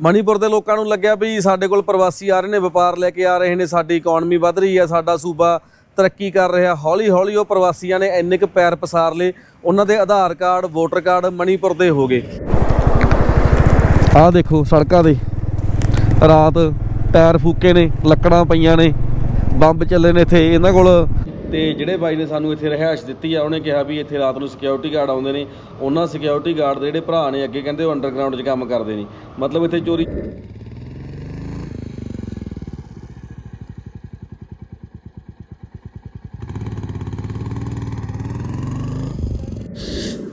ਮਣੀਪੁਰ ਦੇ ਲੋਕਾਂ ਨੂੰ ਲੱਗਿਆ ਵੀ ਸਾਡੇ ਕੋਲ ਪ੍ਰਵਾਸੀ ਆ ਰਹੇ ਨੇ, ਵਪਾਰ ਲੈ ਕੇ ਆ ਰਹੇ ਨੇ, ਸਾਡੀ ਇਕਨੋਮੀ ਵੱਧ ਰਹੀ ਹੈ, ਸਾਡਾ ਸੂਬਾ ਤਰੱਕੀ ਕਰ ਰਿਹਾ। ਹੌਲੀ ਹੌਲੀ ਉਹ ਪ੍ਰਵਾਸੀਆਂ ਨੇ ਇੰਨੇ ਕੁ ਪੈਰ ਪਸਾਰ ਲਏ, ਉਹਨਾਂ ਦੇ Aadhaar card, voter card Manipur ਦੇ ਹੋ ਗਏ। ਆਹ ਦੇਖੋ ਸੜਕਾਂ ਦੇ, ਰਾਤ ਟਾਇਰ ਫੂਕੇ ਨੇ, ਲੱਕੜਾਂ ਪਈਆਂ ਨੇ, ਬੰਬ ਚੱਲੇ ਨੇ ਇੱਥੇ, ਇਹਨਾਂ ਕੋਲ ਤੇ ਜਿਹੜੇ ਬਾਈ ਨੇ ਸਾਨੂੰ ਇੱਥੇ ਰਿਹਾਇਸ਼ ਦਿੱਤੀ ਆ, ਉਹਨੇ ਕਿਹਾ ਵੀ ਇੱਥੇ ਰਾਤ ਨੂੰ ਸਿਕਿਉਰਿਟੀ ਗਾਰਡ ਆਉਂਦੇ ਨੇ। ਉਹਨਾਂ ਸਿਕਿਉਰਿਟੀ ਗਾਰਡ ਦੇ ਜਿਹੜੇ ਭਰਾ ਨੇ, ਅੱਗੇ ਕਹਿੰਦੇ ਉਹ ਅੰਡਰਗਰਾਊਂਡ 'ਚ ਕੰਮ ਕਰਦੇ ਨੇ। ਮਤਲਬ ਇੱਥੇ ਚੋਰੀ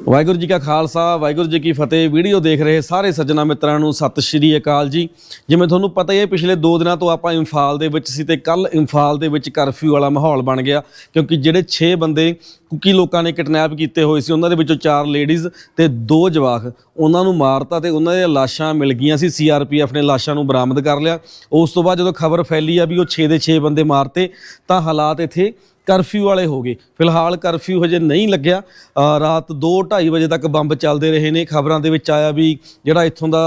ਵਾਹਿਗੁਰੂ ਜੀ ਕਾ ਖਾਲਸਾ, ਵਾਹਿਗੁਰੂ ਜੀ ਕੀ ਫਤਿਹ। ਵੀਡੀਓ ਦੇਖ ਰਹੇ ਸਾਰੇ ਸੱਜਣਾ ਮਿੱਤਰਾਂ ਨੂੰ ਸਤਿ ਸ਼੍ਰੀ ਅਕਾਲ ਜੀ। ਜਿਵੇਂ ਤੁਹਾਨੂੰ ਪਤਾ ਹੀ ਹੈ, ਪਿਛਲੇ 2 ਦਿਨਾਂ ਤੋਂ ਆਪਾਂ ਇੰਫਾਲ ਦੇ ਵਿੱਚ ਸੀ ਤੇ ਕੱਲ ਇੰਫਾਲ ਦੇ ਵਿੱਚ ਕਰਫਿਊ ਵਾਲਾ ਮਾਹੌਲ ਬਣ ਗਿਆ, ਕਿਉਂਕਿ ਜਿਹੜੇ 6 ਬੰਦੇ ਕੁਕੀ ਲੋਕਾਂ ਨੇ ਕਿਡਨੈਪ ਕੀਤੇ ਹੋਏ ਸੀ, ਉਹਨਾਂ ਦੇ ਵਿੱਚੋਂ 4 ਲੇਡੀਜ਼ ਤੇ 2 ਜਵਾਕ, ਉਹਨਾਂ ਨੂੰ ਮਾਰਤਾ ਤੇ ਉਹਨਾਂ ਦੀਆਂ ਲਾਸ਼ਾਂ ਮਿਲ ਗਈਆਂ ਸੀ। ਸੀਆਰਪੀਐਫ ਨੇ ਲਾਸ਼ਾਂ ਨੂੰ ਬਰਾਮਦ ਕਰ ਲਿਆ। ਉਸ ਤੋਂ ਬਾਅਦ ਜਦੋਂ ਖਬਰ ਫੈਲੀ ਆ ਵੀ ਉਹ 6 ਦੇ 6 ਬੰਦੇ ਮਾਰਤੇ, ਤਾਂ ਹਾਲਾਤ ਇੱਥੇ ਕਰਫਿਊ ਵਾਲੇ ਹੋ ਗਏ। ਫਿਲਹਾਲ ਕਰਫਿਊ ਹਜੇ ਨਹੀਂ ਲੱਗਿਆ। ਅ, ਰਾਤ 2:30 ਵਜੇ ਤੱਕ ਬੰਬ ਚੱਲਦੇ ਰਹੇ ਨੇ। ਖਬਰਾਂ ਦੇ ਵਿੱਚ ਆਇਆ ਵੀ ਜਿਹੜਾ ਇੱਥੋਂ ਦਾ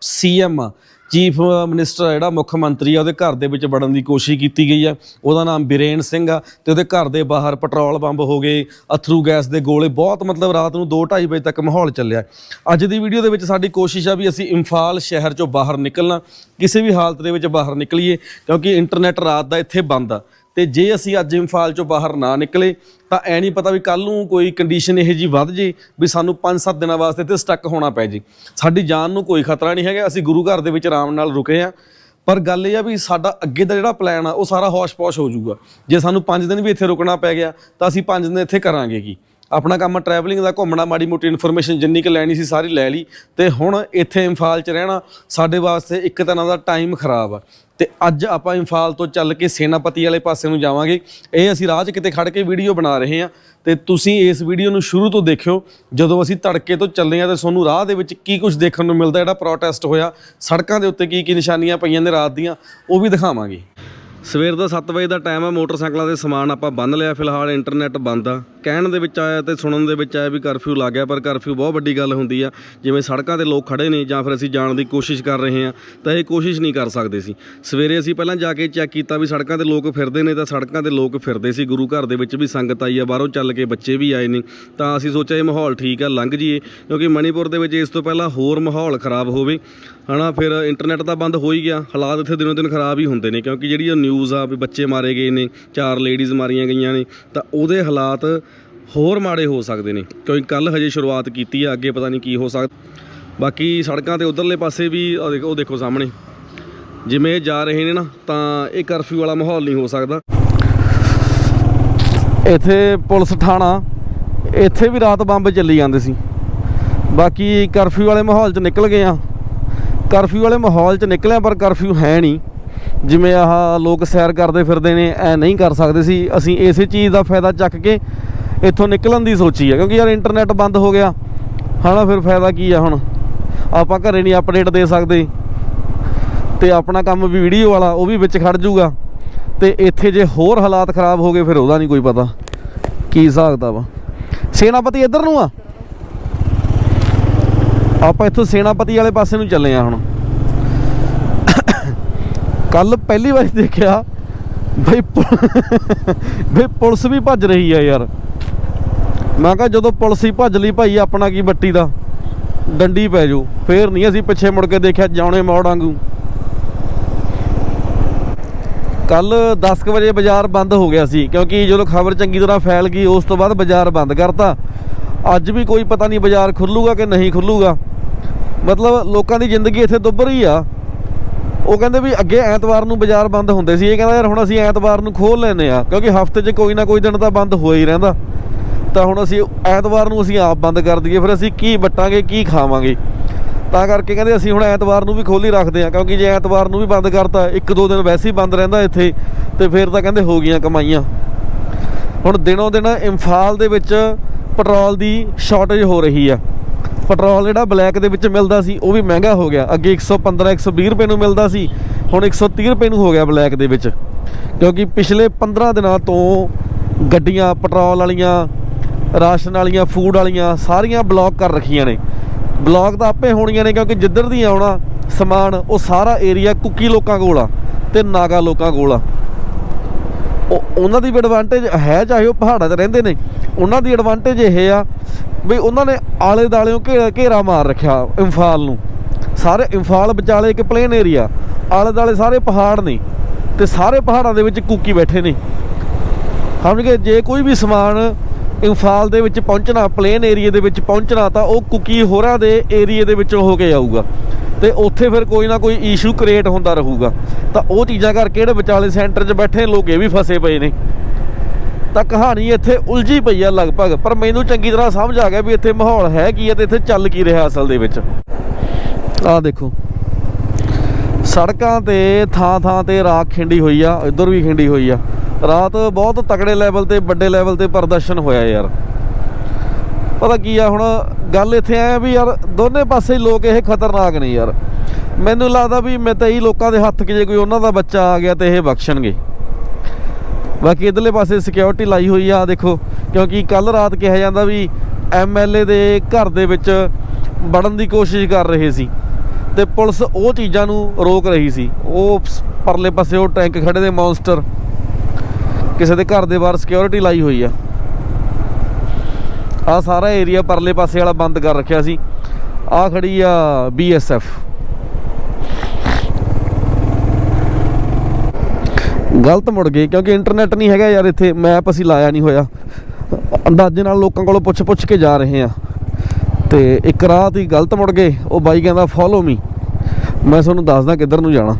ਸੀਐਮ ਆ ਚੀਫ ਮਿਨਿਸਟਰ ਜਿਹੜਾ ਮੁੱਖ ਮੰਤਰੀ ਆ ਉਹਦੇ ਘਰ ਦੇ ਵਿੱਚ ਵੜਨ ਦੀ ਕੋਸ਼ਿਸ਼ ਕੀਤੀ ਗਈ ਆ। ਉਹਦਾ ਨਾਮ ਬਿਰੇਨ ਸਿੰਘ ਆ ਤੇ ਉਹਦੇ ਘਰ ਦੇ ਬਾਹਰ ਪੈਟਰੋਲ ਬੰਬ ਹੋ ਗਏ ਅਥਰੂ ਗੈਸ ਦੇ ਗੋਲੇ। ਬਹੁਤ ਮਤਲਬ ਰਾਤ ਨੂੰ 2:30 ਵਜੇ ਤੱਕ ਮਾਹੌਲ ਚੱਲਿਆ। ਅੱਜ ਦੀ ਵੀਡੀਓ ਦੇ ਵਿੱਚ ਸਾਡੀ ਕੋਸ਼ਿਸ਼ ਆ ਵੀ ਅਸੀਂ ਇੰਫਾਲ ਸ਼ਹਿਰ ਚੋਂ ਬਾਹਰ ਨਿਕਲਣਾ ਕਿਸੇ ਵੀ ਹਾਲਤ ਦੇ ਵਿੱਚ ਬਾਹਰ ਨਿਕਲੀਏ ਕਿਉਂਕਿ ਇੰਟਰਨੈਟ ਰਾਤ ਦਾ ਇੱਥੇ ਬੰਦ ਆ। ਤੇ ਜੇ ਅਸੀਂ ਅੱਜ ਇੰਫਾਲ ਚੋਂ ਬਾਹਰ ਨਾ ਨਿਕਲੇ, ਤਾਂ ਐ ਨਹੀਂ ਪਤਾ ਵੀ ਕੱਲ ਨੂੰ ਕੋਈ ਕੰਡੀਸ਼ਨ ਇਹ ਜੀ ਵੱਧ ਜੇ ਵੀ ਸਾਨੂੰ 5-7 ਦਿਨਾਂ ਵਾਸਤੇ ਇੱਥੇ ਸਟਕ ਹੋਣਾ ਪੈ ਜੇ। ਸਾਡੀ ਜਾਨ ਨੂੰ ਕੋਈ ਖਤਰਾ ਨਹੀਂ ਹੈਗਾ, ਅਸੀਂ ਗੁਰੂ ਘਰ ਦੇ ਵਿੱਚ ਆਰਾਮ ਨਾਲ ਰੁਕੇ ਆ ਪਰ ਗੱਲ ਇਹ ਆ ਵੀ ਸਾਡਾ ਅੱਗੇ ਦਾ ਜਿਹੜਾ ਪਲਾਨ ਆ, ਉਹ ਸਾਰਾ ਹੋਸ਼ ਪੌਸ਼ ਹੋ ਜਾਊਗਾ। ਜੇ ਸਾਨੂੰ 5 ਦਿਨ ਵੀ ਇੱਥੇ ਰੁਕਣਾ ਪੈ ਗਿਆ, ਤਾਂ ਅਸੀਂ 5 ਦਿਨ ਇੱਥੇ ਕਰਾਂਗੇ ਕੀ? ਆਪਣਾ ਕੰਮ ਟਰੈਵਲਿੰਗ ਦਾ ਘੁੰਮਣਾ, ਮਾੜੀ ਮੋਟੀ ਇਨਫੋਰਮੇਸ਼ਨ ਜਿੰਨੀ ਕੁ ਲੈਣੀ ਸੀ ਸਾਰੀ ਲੈ ਲਈ ਤੇ ਹੁਣ ਇੱਥੇ ਇੰਫਾਲ 'ਚ ਰਹਿਣਾ ਸਾਡੇ ਵਾਸਤੇ ਇੱਕ ਤਰ੍ਹਾਂ ਦਾ ਟਾਈਮ ਖਰਾਬ ਆ। ਤੇ ਅੱਜ ਆਪਾਂ ਇੰਫਾਲ ਤੋਂ ਚੱਲ ਕੇ ਸੇਨਾਪਤੀ ਵਾਲੇ ਪਾਸੇ ਨੂੰ ਜਾਵਾਂਗੇ। ਇਹ ਅਸੀਂ ਰਾਹ 'ਚ ਕਿਤੇ ਖੜ ਕੇ ਵੀਡੀਓ ਬਣਾ ਰਹੇ ਹਾਂ। ਤੇ ਤੁਸੀਂ ਇਸ ਵੀਡੀਓ ਨੂੰ ਸ਼ੁਰੂ ਤੋਂ ਦੇਖਿਓ। ਜਦੋਂ ਅਸੀਂ ਤੜਕੇ ਤੋਂ ਚੱਲੇ ਆ ਤੇ ਤੁਹਾਨੂੰ ਰਾਹ ਦੇ ਵਿੱਚ ਕੀ ਕੁਝ ਦੇਖਣ ਨੂੰ ਮਿਲਦਾ, ਜਿਹੜਾ ਪ੍ਰੋਟੈਸਟ ਹੋਇਆ, ਸੜਕਾਂ ਦੇ ਉੱਤੇ ਕੀ ਕੀ ਨਿਸ਼ਾਨੀਆਂ ਪਈਆਂ ਨੇ ਰਾਤ ਦੀਆਂ, ਉਹ ਵੀ ਦਿਖਾਵਾਂਗੇ। ਸਵੇਰ ਦਾ 7 ਵਜੇ ਦਾ ਟਾਈਮ ਆ, ਮੋਟਰਸਾਈਕਲਾਂ ਦੇ ਸਮਾਨ ਆਪਾਂ ਬੰਨ ਲਿਆ। ਫਿਲਹਾਲ ਇੰਟਰਨੈਟ ਬੰਦ ਆ। ਕਹਿਣ ਦੇ ਵਿੱਚ ਆਇਆ ਤੇ ਸੁਣਨ ਦੇ ਵਿੱਚ ਆਇਆ ਵੀ ਕਰਫਿਊ ਲੱਗ ਗਿਆ, ਪਰ ਕਰਫਿਊ ਬਹੁਤ ਵੱਡੀ ਗੱਲ ਹੁੰਦੀ ਆ। ਜਿਵੇਂ ਸੜਕਾਂ ਤੇ ਲੋਕ ਖੜੇ ਨੇ ਜਾਂ ਫਿਰ ਅਸੀਂ ਜਾਣ ਦੀ ਕੋਸ਼ਿਸ਼ ਕਰ ਰਹੇ ਹਾਂ, ਤਾਂ ਇਹ ਕੋਸ਼ਿਸ਼ ਨਹੀਂ ਕਰ ਸਕਦੇ ਸੀ। ਸਵੇਰੇ ਅਸੀਂ ਪਹਿਲਾਂ ਜਾ ਕੇ ਚੈੱਕ ਕੀਤਾ ਵੀ ਸੜਕਾਂ ਤੇ ਲੋਕ ਫਿਰਦੇ ਨੇ ਤਾਂ ਸੜਕਾਂ ਤੇ ਲੋਕ ਫਿਰਦੇ ਸੀ। ਗੁਰੂ ਘਰ ਦੇ ਵਿੱਚ ਵੀ ਸੰਗਤ ਆਈ ਆ, ਬਾਹਰੋਂ ਚੱਲ ਕੇ ਬੱਚੇ ਵੀ ਆਏ ਨੇ। ਤਾਂ ਅਸੀਂ ਸੋਚਿਆ ਇਹ ਮਾਹੌਲ ਠੀਕ ਆ, ਲੰਘ ਜੀਏ ਕਿਉਂਕਿ ਮਣੀਪੁਰ ਦੇ ਵਿੱਚ ਇਸ ਤੋਂ ਪਹਿਲਾਂ ਹੋਰ ਮਾਹੌਲ ਖਰਾਬ ਹੋਵੇ। ਹਨਾ, ਫਿਰ ਇੰਟਰਨੈਟ ਤਾਂ ਬੰਦ ਹੋ ਹੀ ਗਿਆ। ਹਾਲਾਤ ਇੱਥੇ ਦਿਨੋਂ ਦਿਨ ਖਰਾਬ ਹੀ ਹੁੰਦੇ ਨੇ, ਕਿਉਂਕਿ ਜਿਹੜੀ ਉਹ ਨਿਊਜ਼ ਆ ਵੀ ਬੱਚੇ ਮਾਰੇ ਗਏ ਨੇ, ਚਾਰ ਲੇਡੀਜ਼ ਮਾਰੀਆਂ ਗਈਆਂ ਨੇ, ਤਾਂ ਉਹਦੇ ਹਾਲਾਤ ਹੋਰ ਮਾੜੇ ਹੋ ਸਕਦੇ ਨੇ, ਕਿਉਂਕਿ ਕੱਲ ਹਜੇ ਸ਼ੁਰੂਆਤ ਕੀਤੀ ਆ, ਅੱਗੇ ਪਤਾ ਨਹੀਂ ਕੀ ਹੋ ਸਕਦਾ। ਬਾਕੀ ਸੜਕਾਂ ਤੇ ਉਧਰਲੇ ਪਾਸੇ ਵੀ ਉਹ ਦੇਖੋ- ਸਾਹਮਣੇ। ਜਿਵੇਂ ਇਹ ਜਾ ਰਹੇ ਨੇ ਨਾ, ਤਾਂ ਇਹ ਕਰਫਿਊ ਵਾਲਾ ਮਾਹੌਲ ਨਹੀਂ ਹੋ ਸਕਦਾ। ਇੱਥੇ ਪੁਲਿਸ ਥਾਣਾ, ਇੱਥੇ ਵੀ ਰਾਤ ਬੰਬ ਚੱਲੀ ਜਾਂਦੇ ਸੀ। ਬਾਕੀ ਕਰਫਿਊ ਵਾਲੇ ਮਾਹੌਲ 'ਚ ਨਿਕਲ ਗਏ ਆ। ਕਰਫਿਊ ਵਾਲੇ ਮਾਹੌਲ 'ਚ ਨਿਕਲਿਆ, ਪਰ ਕਰਫਿਊ ਹੈ ਨਹੀਂ। ਜਿਵੇਂ ਆਹ ਲੋਕ ਸੈਰ ਕਰਦੇ ਫਿਰਦੇ ਨੇ, ਐ ਨਹੀਂ ਕਰ ਸਕਦੇ ਸੀ। ਅਸੀਂ ਇਸੇ ਚੀਜ਼ ਦਾ ਫਾਇਦਾ ਚੱਕ ਕੇ ਇੱਥੋਂ ਨਿਕਲਣ ਦੀ ਸੋਚੀ ਆ, ਕਿਉਂਕਿ ਯਾਰ ਇੰਟਰਨੈਟ ਬੰਦ ਹੋ ਗਿਆ। ਹਨਾ ਫਿਰ ਫਾਇਦਾ ਕੀ ਆ ਹੁਣ? ਆਪਾਂ ਘਰੇ ਨਹੀਂ ਅਪਡੇਟ ਦੇ ਸਕਦੇ। ਤੇ ਆਪਣਾ ਕੰਮ ਵੀ ਵੀਡੀਓ ਵਾਲਾ, ਉਹ ਵੀ ਵਿੱਚ ਖੜ ਜਾਊਗਾ ਤੇ ਇੱਥੇ ਜੇ ਹੋਰ ਹਾਲਾਤ ਖਰਾਬ ਹੋ ਗਏ, ਫਿਰ ਉਹਦਾ ਨਹੀਂ ਕੋਈ ਪਤਾ। ਕੀ ਹਿਸਾਬ ਦਾ ਵਾ ਸੇਨਾਪਤੀ ਇੱਧਰ ਨੂੰ ਆ? ਆਪਾਂ ਇੱਥੋਂ ਸੇਨਾਪਤੀ ਵਾਲੇ ਪਾਸੇ ਨੂੰ ਚੱਲੇ ਆ ਹੁਣ। ਕੱਲ ਪਹਿਲੀ ਵਾਰ ਦੇਖਿਆ, ਬਈ ਬਈ ਪੁਲਿਸ ਵੀ ਭੱਜ ਰਹੀ ਆ ਯਾਰ। ਮੈਂ ਕਿਹਾ ਜਦੋਂ ਪੁਲਿਸ ਹੀ ਭੱਜ ਲਈ ਭਾਈ ਆਪਣਾ ਕੀ ਬੱਟੀ ਦਾ? ਡੰਡੀ ਪੈ ਜਾਊ। ਫੇਰ ਨਹੀਂ ਅਸੀਂ ਪਿੱਛੇ ਮੁੜ ਕੇ ਦੇਖਿਆ ਜਾਉਣੇ ਮੋੜ ਵਾਂਗੂ। ਕੱਲ 10 ਵਜੇ ਬਾਜ਼ਾਰ ਬੰਦ ਹੋ ਗਿਆ ਸੀ, ਕਿਉਂਕਿ ਜਦੋਂ ਖਬਰ ਚੰਗੀ ਤਰ੍ਹਾਂ ਫੈਲ ਗਈ, ਉਸ ਤੋਂ ਬਾਅਦ ਬਾਜ਼ਾਰ ਬੰਦ ਕਰਤਾ। ਅੱਜ ਵੀ ਕੋਈ ਪਤਾ ਨਹੀਂ ਬਾਜ਼ਾਰ ਖੁੱਲੂਗਾ ਕਿ ਨਹੀਂ ਖੁੱਲੂਗਾ। ਮਤਲਬ ਲੋਕਾਂ ਦੀ ਜ਼ਿੰਦਗੀ ਇੱਥੇ ਦੁੱਬਰ ਹੀ ਆ। ਉਹ ਕਹਿੰਦੇ ਵੀ ਅੱਗੇ ਐਤਵਾਰ ਨੂੰ ਬਾਜ਼ਾਰ ਬੰਦ ਹੁੰਦੇ ਸੀ। ਇਹ ਕਹਿੰਦਾ ਯਾਰ ਹੁਣ ਅਸੀਂ ਐਤਵਾਰ ਨੂੰ ਖੋਲ ਲੈਨੇ ਆ ਕਿਉਂਕਿ ਹਫ਼ਤੇ 'ਚ ਕੋਈ ਨਾ ਕੋਈ ਦਿਨ ਤਾਂ ਬੰਦ ਹੋਇਆ ਹੀ ਰਹਿੰਦਾ। ਤਾਂ ਹੁਣ ਅਸੀਂ ਐਤਵਾਰ ਨੂੰ ਅਸੀਂ ਆਪ ਬੰਦ ਕਰ ਦਈਏ, ਫਿਰ ਅਸੀਂ ਕੀ ਵਟਾਂਗੇ, ਕੀ ਖਾਵਾਂਗੇ? ਤਾਂ ਕਰਕੇ ਕਹਿੰਦੇ ਅਸੀਂ ਹੁਣ ਐਤਵਾਰ ਨੂੰ ਵੀ ਖੋਲੀ ਰੱਖਦੇ ਆ ਕਿਉਂਕਿ ਜੇ ਐਤਵਾਰ ਨੂੰ ਵੀ ਬੰਦ ਕਰਤਾ, ਇੱਕ ਦੋ ਦਿਨ ਵੈਸੇ ਹੀ ਬੰਦ ਰਹਿੰਦਾ ਇੱਥੇ, ਤੇ ਫਿਰ ਤਾਂ ਕਹਿੰਦੇ ਹੋ ਗਈਆਂ ਕਮਾਈਆਂ। ਹੁਣ ਦਿਨੋਂ ਦਿਨ ਇੰਫਾਲ ਦੇ ਵਿੱਚ ਪੈਟਰੋਲ ਦੀ ਸ਼ਾਰਟੇਜ ਹੋ ਰਹੀ ਆ। ਪੈਟਰੋਲ ਜਿਹੜਾ ਬਲੈਕ ਦੇ ਵਿੱਚ ਮਿਲਦਾ ਸੀ, ਉਹ ਵੀ ਮਹਿੰਗਾ ਹੋ ਗਿਆ। ਅੱਗੇ 115 120 ਰੁਪਏ ਨੂੰ ਮਿਲਦਾ ਸੀ, ਹੁਣ 130 ਰੁਪਏ ਨੂੰ ਹੋ ਗਿਆ ਬਲੈਕ ਦੇ ਵਿੱਚ। ਕਿਉਂਕਿ ਪਿਛਲੇ 15 ਦਿਨਾਂ ਤੋਂ ਗੱਡੀਆਂ, ਪੈਟਰੋਲ ਵਾਲੀਆਂ ਰਾਸ਼ਨ ਵਾਲੀਆਂ ਫੂਡ ਵਾਲੀਆਂ ਸਾਰੀਆਂ ਬਲੌਕ ਕਰ ਰੱਖੀਆਂ ਨੇ। ਬਲੌਕ ਤਾਂ ਆਪੇ ਹੋਣੀਆਂ ਨੇ ਕਿਉਂਕਿ ਜਿੱਧਰ ਦੀ ਆਉਣਾ, ਸਮਾਨ, ਉਹ ਸਾਰਾ ਏਰੀਆ ਕੁੱਕੀ ਲੋਕਾਂ ਕੋਲ ਆ ਤੇ ਨਾਗਾ ਲੋਕਾਂ ਕੋਲ ਆ। ਉਹਨਾਂ ਦੀ ਵੀ ਐਡਵਾਂਟੇਜ ਹੈ, ਚਾਹੇ ਉਹ ਪਹਾੜਾਂ 'ਚ ਰਹਿੰਦੇ ਨੇ। ਉਹਨਾਂ ਦੀ ਐਡਵਾਂਟੇਜ ਇਹ ਆ ਵੀ ਉਹਨਾਂ ਨੇ ਆਲੇ ਦਾਲਿਓਂ ਘੇਰਾ ਘੇਰਾ ਮਾਰ ਰੱਖਿਆ ਇੰਫਾਲ ਨੂੰ। ਸਾਰੇ ਇੰਫਾਲ ਵਿਚਾਲੇ ਇੱਕ ਪਲੇਨ ਏਰੀਆ ਆਲੇ ਦਾਲੇ ਸਾਰੇ ਪਹਾੜ ਨੇ ਤੇ ਸਾਰੇ ਪਹਾੜਾਂ ਦੇ ਵਿੱਚ ਕੁੱਕੀ ਬੈਠੇ ਨੇ। ਸਮਝ ਗਏ? ਜੇ ਕੋਈ ਵੀ ਸਮਾਨ ਇੰਫਾਲ ਦੇ ਵਿੱਚ ਪਹੁੰਚਣਾ ਪਲੇਨ ਏਰੀਆ ਦੇ ਵਿੱਚ ਪਹੁੰਚਣਾ, ਤਾਂ ਉਹ ਕੁਕੀ ਹੋਰਾਂ ਦੇ ਏਰੀਆ ਦੇ ਵਿੱਚੋਂ ਹੋ ਕੇ ਆਊਗਾ। ਤੇ ਉੱਥੇ ਫਿਰ ਕੋਈ ਨਾ ਕੋਈ ਇਸ਼ੂ ਕ੍ਰੀਏਟ ਹੁੰਦਾ ਰਹੂਗਾ। ਤਾਂ ਉਹ ਚੀਜ਼ਾਂ ਕਰਕੇ ਜਿਹੜੇ ਵਿਚਾਲੇ ਸੈਂਟਰ 'ਚ ਬੈਠੇ ਲੋਕ ਇਹ ਵੀ ਫਸੇ ਪਏ ਨੇ। ਤਾਂ ਕਹਾਣੀ ਇੱਥੇ ਉਲਝੀ ਪਈ ਆ ਲਗਭਗ, ਪਰ ਮੈਨੂੰ ਚੰਗੀ ਤਰ੍ਹਾਂ ਸਮਝ ਆ ਗਿਆ ਵੀ ਇੱਥੇ ਮਾਹੌਲ ਹੈ ਕੀ ਹੈ ਤੇ ਇੱਥੇ ਚੱਲ ਕੀ ਰਿਹਾ ਅਸਲ ਦੇ ਵਿੱਚ। ਆਹ ਦੇਖੋ। ਸੜਕਾਂ ਤੇ ਥਾਂ ਥਾਂ ਤੇ ਰਾਖ ਖਿੰਡੀ ਹੋਈ ਆ, ਇੱਧਰ ਵੀ ਖਿੰਡੀ ਹੋਈ ਆ। ਰਾਤ ਬਹੁਤ ਤਕੜੇ ਲੈਵਲ ਤੇ, ਵੱਡੇ ਲੈਵਲ ਤੇ ਪ੍ਰਦਰਸ਼ਨ ਹੋਇਆ ਯਾਰ। ਪਤਾ ਕੀ ਆ, ਹੁਣ ਗੱਲ ਇੱਥੇ ਆ ਵੀ ਯਾਰ, ਦੋਨੇ ਪਾਸੇ ਲੋਕ ਇਹ ਖਤਰਨਾਕ ਨੇ ਯਾਰ। ਮੈਨੂੰ ਲੱਗਦਾ ਵੀ ਮੈਂ ਤਾਂ ਮਤਈ ਲੋਕਾਂ ਦੇ ਹੱਥ 'ਚ ਜੇ ਕੋਈ ਉਹਨਾਂ ਦਾ ਬੱਚਾ ਆ ਗਿਆ ਤੇ ਇਹ ਬਖਸ਼ਣਗੇ। ਬਾਕੀ ਇਧਰਲੇ ਪਾਸੇ ਸਿਕਿਉਰਿਟੀ ਲਾਈ ਹੋਈ ਆ ਦੇਖੋ, ਕਿਉਂਕਿ ਕੱਲ ਰਾਤ ਕਿਹਾ ਜਾਂਦਾ ਵੀ ਐਮਐਲਏ ਦੇ ਘਰ ਦੇ ਵਿੱਚ ਵੜਨ ਦੀ ਕੋਸ਼ਿਸ਼ ਕਰ ਰਹੇ ਸੀ ਤੇ ਪੁਲਿਸ ਉਹ ਚੀਜ਼ਾਂ ਨੂੰ ਰੋਕ ਰਹੀ ਸੀ। ਉਹ ਪਰਲੇ ਪਾਸੇ ਉਹ ਟੈਂਕ ਖੜੇ ਦੇ ਮੌਨਸਟਰ ਕਿਸੇ ਦੇ ਘਰ ਦੇ ਬਾਹਰ ਸਿਕਿਉਰਿਟੀ ਲਾਈ ਹੋਈ ਆ। ਆ ਸਾਰਾ ਏਰੀਆ ਪਰਲੇ ਪਾਸੇ ਵਾਲਾ ਬੰਦ ਕਰ ਰੱਖਿਆ ਸੀ। ਆ ਖੜੀ ਆ ਬੀਐਸਐਫ ਗਲਤ ਮੁੜ ਗਏ ਕਿਉਂਕਿ ਇੰਟਰਨੈਟ ਨਹੀਂ ਹੈਗਾ ਯਾਰ ਇੱਥੇ ਮੈਪ ਅਸੀਂ ਲਾਇਆ ਨਹੀਂ ਹੋਇਆ। ਅੰਦਾਜ਼ੇ ਨਾਲ ਲੋਕਾਂ ਕੋਲੋਂ ਪੁੱਛ ਪੁੱਛ ਕੇ ਜਾ ਰਹੇ ਆ। ਤੇ ਇੱਕ ਰਾਹ 'ਤੇ ਗਲਤ ਮੁੜ ਗਏ ਉਹ ਬਾਈ ਕਹਿੰਦਾ ਫੋਲੋ ਮੀ ਮੈਂ ਤੁਹਾਨੂੰ ਦੱਸਦਾ ਕਿੱਧਰ ਨੂੰ ਜਾਣਾ।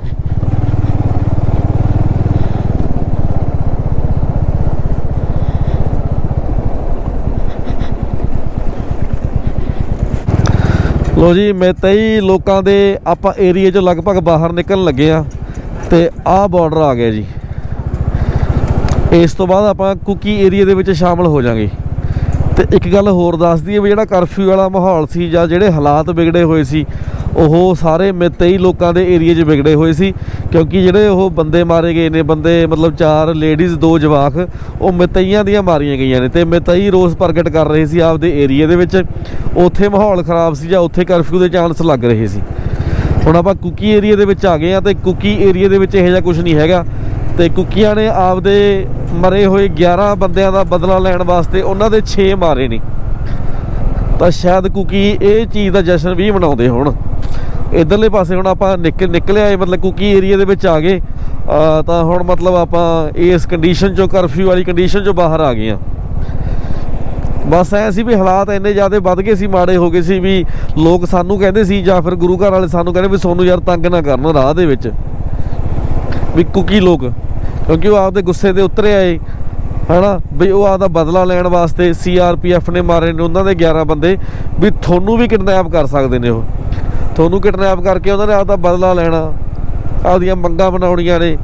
ਲੋ ਜੀ, ਮੈਂ ਮੇਤਈ ਲੋਕਾਂ ਦੇ ਆਪਾਂ ਏਰੀਆ 'ਚੋਂ ਲਗਭਗ ਬਾਹਰ ਨਿਕਲਣ ਲੱਗੇ ਆ ਤੇ ਆਹ ਬਾਰਡਰ ਆ ਗਿਆ ਜੀ। ਇਸ ਤੋਂ ਬਾਅਦ ਆਪਾਂ ਕੁਕੀ ਏਰੀਆ ਦੇ ਵਿੱਚ ਸ਼ਾਮਲ ਹੋ ਜਾਾਂਗੇ। ਤੇ ਇੱਕ ਗੱਲ ਹੋਰ ਦੱਸ ਦਈਏ ਵੀ ਜਿਹੜਾ ਕਰਫਿਊ ਵਾਲਾ ਮਾਹੌਲ ਸੀ ਜਾਂ ਜਿਹੜੇ ਹਾਲਾਤ ਵਿਗੜੇ ਹੋਏ ਸੀ, ਉਹ ਸਾਰੇ ਮਿੱਤਈ ਲੋਕਾਂ ਦੇ ਏਰੀਆ 'ਚ ਵਿਗੜੇ ਹੋਏ ਸੀ, ਕਿਉਂਕਿ ਜਿਹੜੇ ਉਹ ਬੰਦੇ ਮਾਰੇ ਗਏ ਨੇ, ਬੰਦੇ ਮਤਲਬ ਚਾਰ ਲੇਡੀਜ਼ ਦੋ ਜਵਾਕ, ਉਹ ਮਿੱਤਈਆਂ ਦੀਆਂ ਮਾਰੀਆਂ ਗਈਆਂ ਨੇ ਤੇ ਮਿੱਤਈ ਰੋਸ ਪ੍ਰਗਟ ਕਰ ਰਹੇ ਸੀ ਆਪਦੇ ਏਰੀਆ ਦੇ ਵਿੱਚ। ਉੱਥੇ ਮਾਹੌਲ ਖਰਾਬ ਸੀ ਜਾਂ ਉੱਥੇ ਕਰਫਿਊ ਦੇ ਚਾਂਸ ਲੱਗ ਰਹੇ ਸੀ। ਹੁਣ ਆਪਾਂ ਕੁਕੀ ਏਰੀਆ ਦੇ ਵਿੱਚ ਆ ਗਏ ਆ ਤੇ ਕੁਕੀ ਏਰੀਆ ਦੇ ਵਿੱਚ ਇਹੋ ਜਿਹਾ ਕੁਝ ਨਹੀਂ ਹੈਗਾ। ਤੇ ਕੁਕੀਆਂ ਨੇ ਆਪਦੇ ਮਰੇ ਹੋਏ 11 ਬੰਦਿਆਂ ਦਾ ਬਦਲਾ ਲੈਣ ਵਾਸਤੇ ਉਹਨਾਂ ਦੇ 6 ਮਾਰੇ ਨੇ। ਤਾਂ ਸ਼ਾਇਦ ਕੁਕੀ ਇਹ ਚੀਜ਼ ਦਾ ਜਸ਼ਨ ਵੀ ਮਨਾਉਂਦੇ ਹੋਣ। ਇਧਰਲੇ ਪਾਸੇ ਹੁਣ ਆਪਾਂ ਨਿਕਲ ਨਿਕਲਿਆ ਇਹ ਮਤਲਬ ਕੁਕੀ ਏਰੀਆ ਦੇ ਵਿੱਚ ਆ ਗਏ। ਤਾਂ ਹੁਣ ਮਤਲਬ ਆਪਾਂ ਇਸ ਕੰਡੀਸ਼ਨ ਚੋਂ ਕਰਫਿਊ ਵਾਲੀ ਕੰਡੀਸ਼ਨ ਚੋਂ ਬਾਹਰ ਆ ਗਏ ਆ। ਬਸ ਐ ਸੀ ਵੀ ਹਾਲਾਤ ਇੰਨੇ ਜ਼ਿਆਦਾ ਵੱਧ ਗਏ ਸੀ, ਮਾੜੇ ਹੋ ਗਏ ਸੀ ਵੀ ਲੋਕ ਸਾਨੂੰ ਕਹਿੰਦੇ ਸੀ ਜਾਂ ਫਿਰ ਗੁਰੂ ਘਰ ਵਾਲੇ ਸਾਨੂੰ ਕਹਿੰਦੇ ਵੀ ਸੋਨੂੰ ਯਾਰ ਤੰਗ ਨਾ ਕਰਨਾ ਰਾਹ ਦੇ ਵਿੱਚ। ਵੀ ਕੁਕੀ ਲੋਕ, ਕਿਉਂਕਿ ਉਹ ਆਪਦੇ ਗੁੱਸੇ ਦੇ ਉਤਰੇ ਆਏ। ਹਨਾ? ਵੀ ਉਹ ਆਪਦਾ ਬਦਲਾ ਲੈਣ ਵਾਸਤੇ ਸੀਆਰਪੀਐਫ ਨੇ ਮਾਰੇ ਨੇ, ਉਹਨਾਂ ਦੇ 11 ਬੰਦੇ, ਵੀ ਤੁਹਾਨੂੰ ਵੀ ਕਿਡਨੈਪ ਕਰ ਸਕਦੇ ਨੇ ਉਹ। ਤੁਹਾਨੂੰ ਕਿਡਨੈਪ ਕਰਕੇ ਉਹਨਾਂ ਨੇ ਆਪਦਾ ਬਦਲਾ ਲੈਣਾ, ਆਪਦੀਆਂ ਮੰਗਾਂ ਬਣਾਉਣੀਆਂ ਨੇ।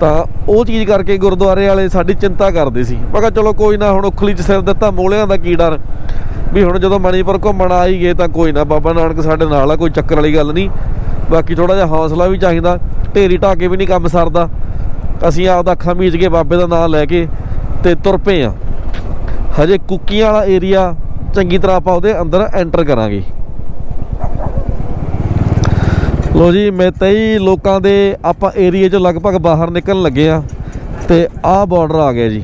ਤਾਂ ਉਹ ਚੀਜ਼ ਕਰਕੇ ਗੁਰਦੁਆਰੇ ਵਾਲੇ ਸਾਡੀ ਚਿੰਤਾ ਕਰਦੇ ਸੀ। ਮੈਂ ਕਿਹਾ ਚਲੋ ਕੋਈ ਨਾ, ਹੁਣ ਉਖਲੀ 'ਚ ਸਿਰ ਦਿੱਤਾ ਮੋਲਿਆਂ ਦਾ ਕੀ ਡਰ। ਵੀ ਹੁਣ ਜਦੋਂ ਮਣੀਪੁਰ ਘੁੰਮਣ ਆਈ ਗਏ ਤਾਂ ਕੋਈ ਨਾ, ਬਾਬਾ ਨਾਨਕ ਸਾਡੇ ਨਾਲ ਆ, ਕੋਈ ਚੱਕਰ ਵਾਲੀ ਗੱਲ ਨਹੀਂ। ਬਾਕੀ ਥੋੜਾ ਜਿਹਾ ਹੌਸਲਾ ਵੀ ਚਾਹੀਦਾ, ਢੇਰੀ ਢਾਕੇ ਵੀ ਨਹੀਂ ਕੰਮ ਸਰਦਾ। ਅਸੀਂ ਆਪਦਾ ਅੱਖਾਂ ਮੀਚ ਕੇ ਬਾਬੇ ਦਾ ਨਾਮ ਲੈ ਕੇ ਤੇ ਤੁਰ ਪਏ ਆ ਹਜੇ ਕੁੱਕੀਆਂ ਵਾਲਾ ਏਰੀਆ ਚੰਗੀ ਤਰ੍ਹਾਂ ਆਪਾਂ ਉਹਦੇ ਅੰਦਰ ਐਂਟਰ ਕਰਾਂਗੇ। ਲੋ ਜੀ, ਮੈਂ ਮੇਤਈ ਲੋਕਾਂ ਦੇ ਆਪਾਂ ਏਰੀਆ 'ਚੋਂ ਲਗਭਗ ਬਾਹਰ ਨਿਕਲਣ ਲੱਗੇ ਆ ਤੇ ਆਹ ਬਾਰਡਰ ਆ ਗਿਆ ਜੀ।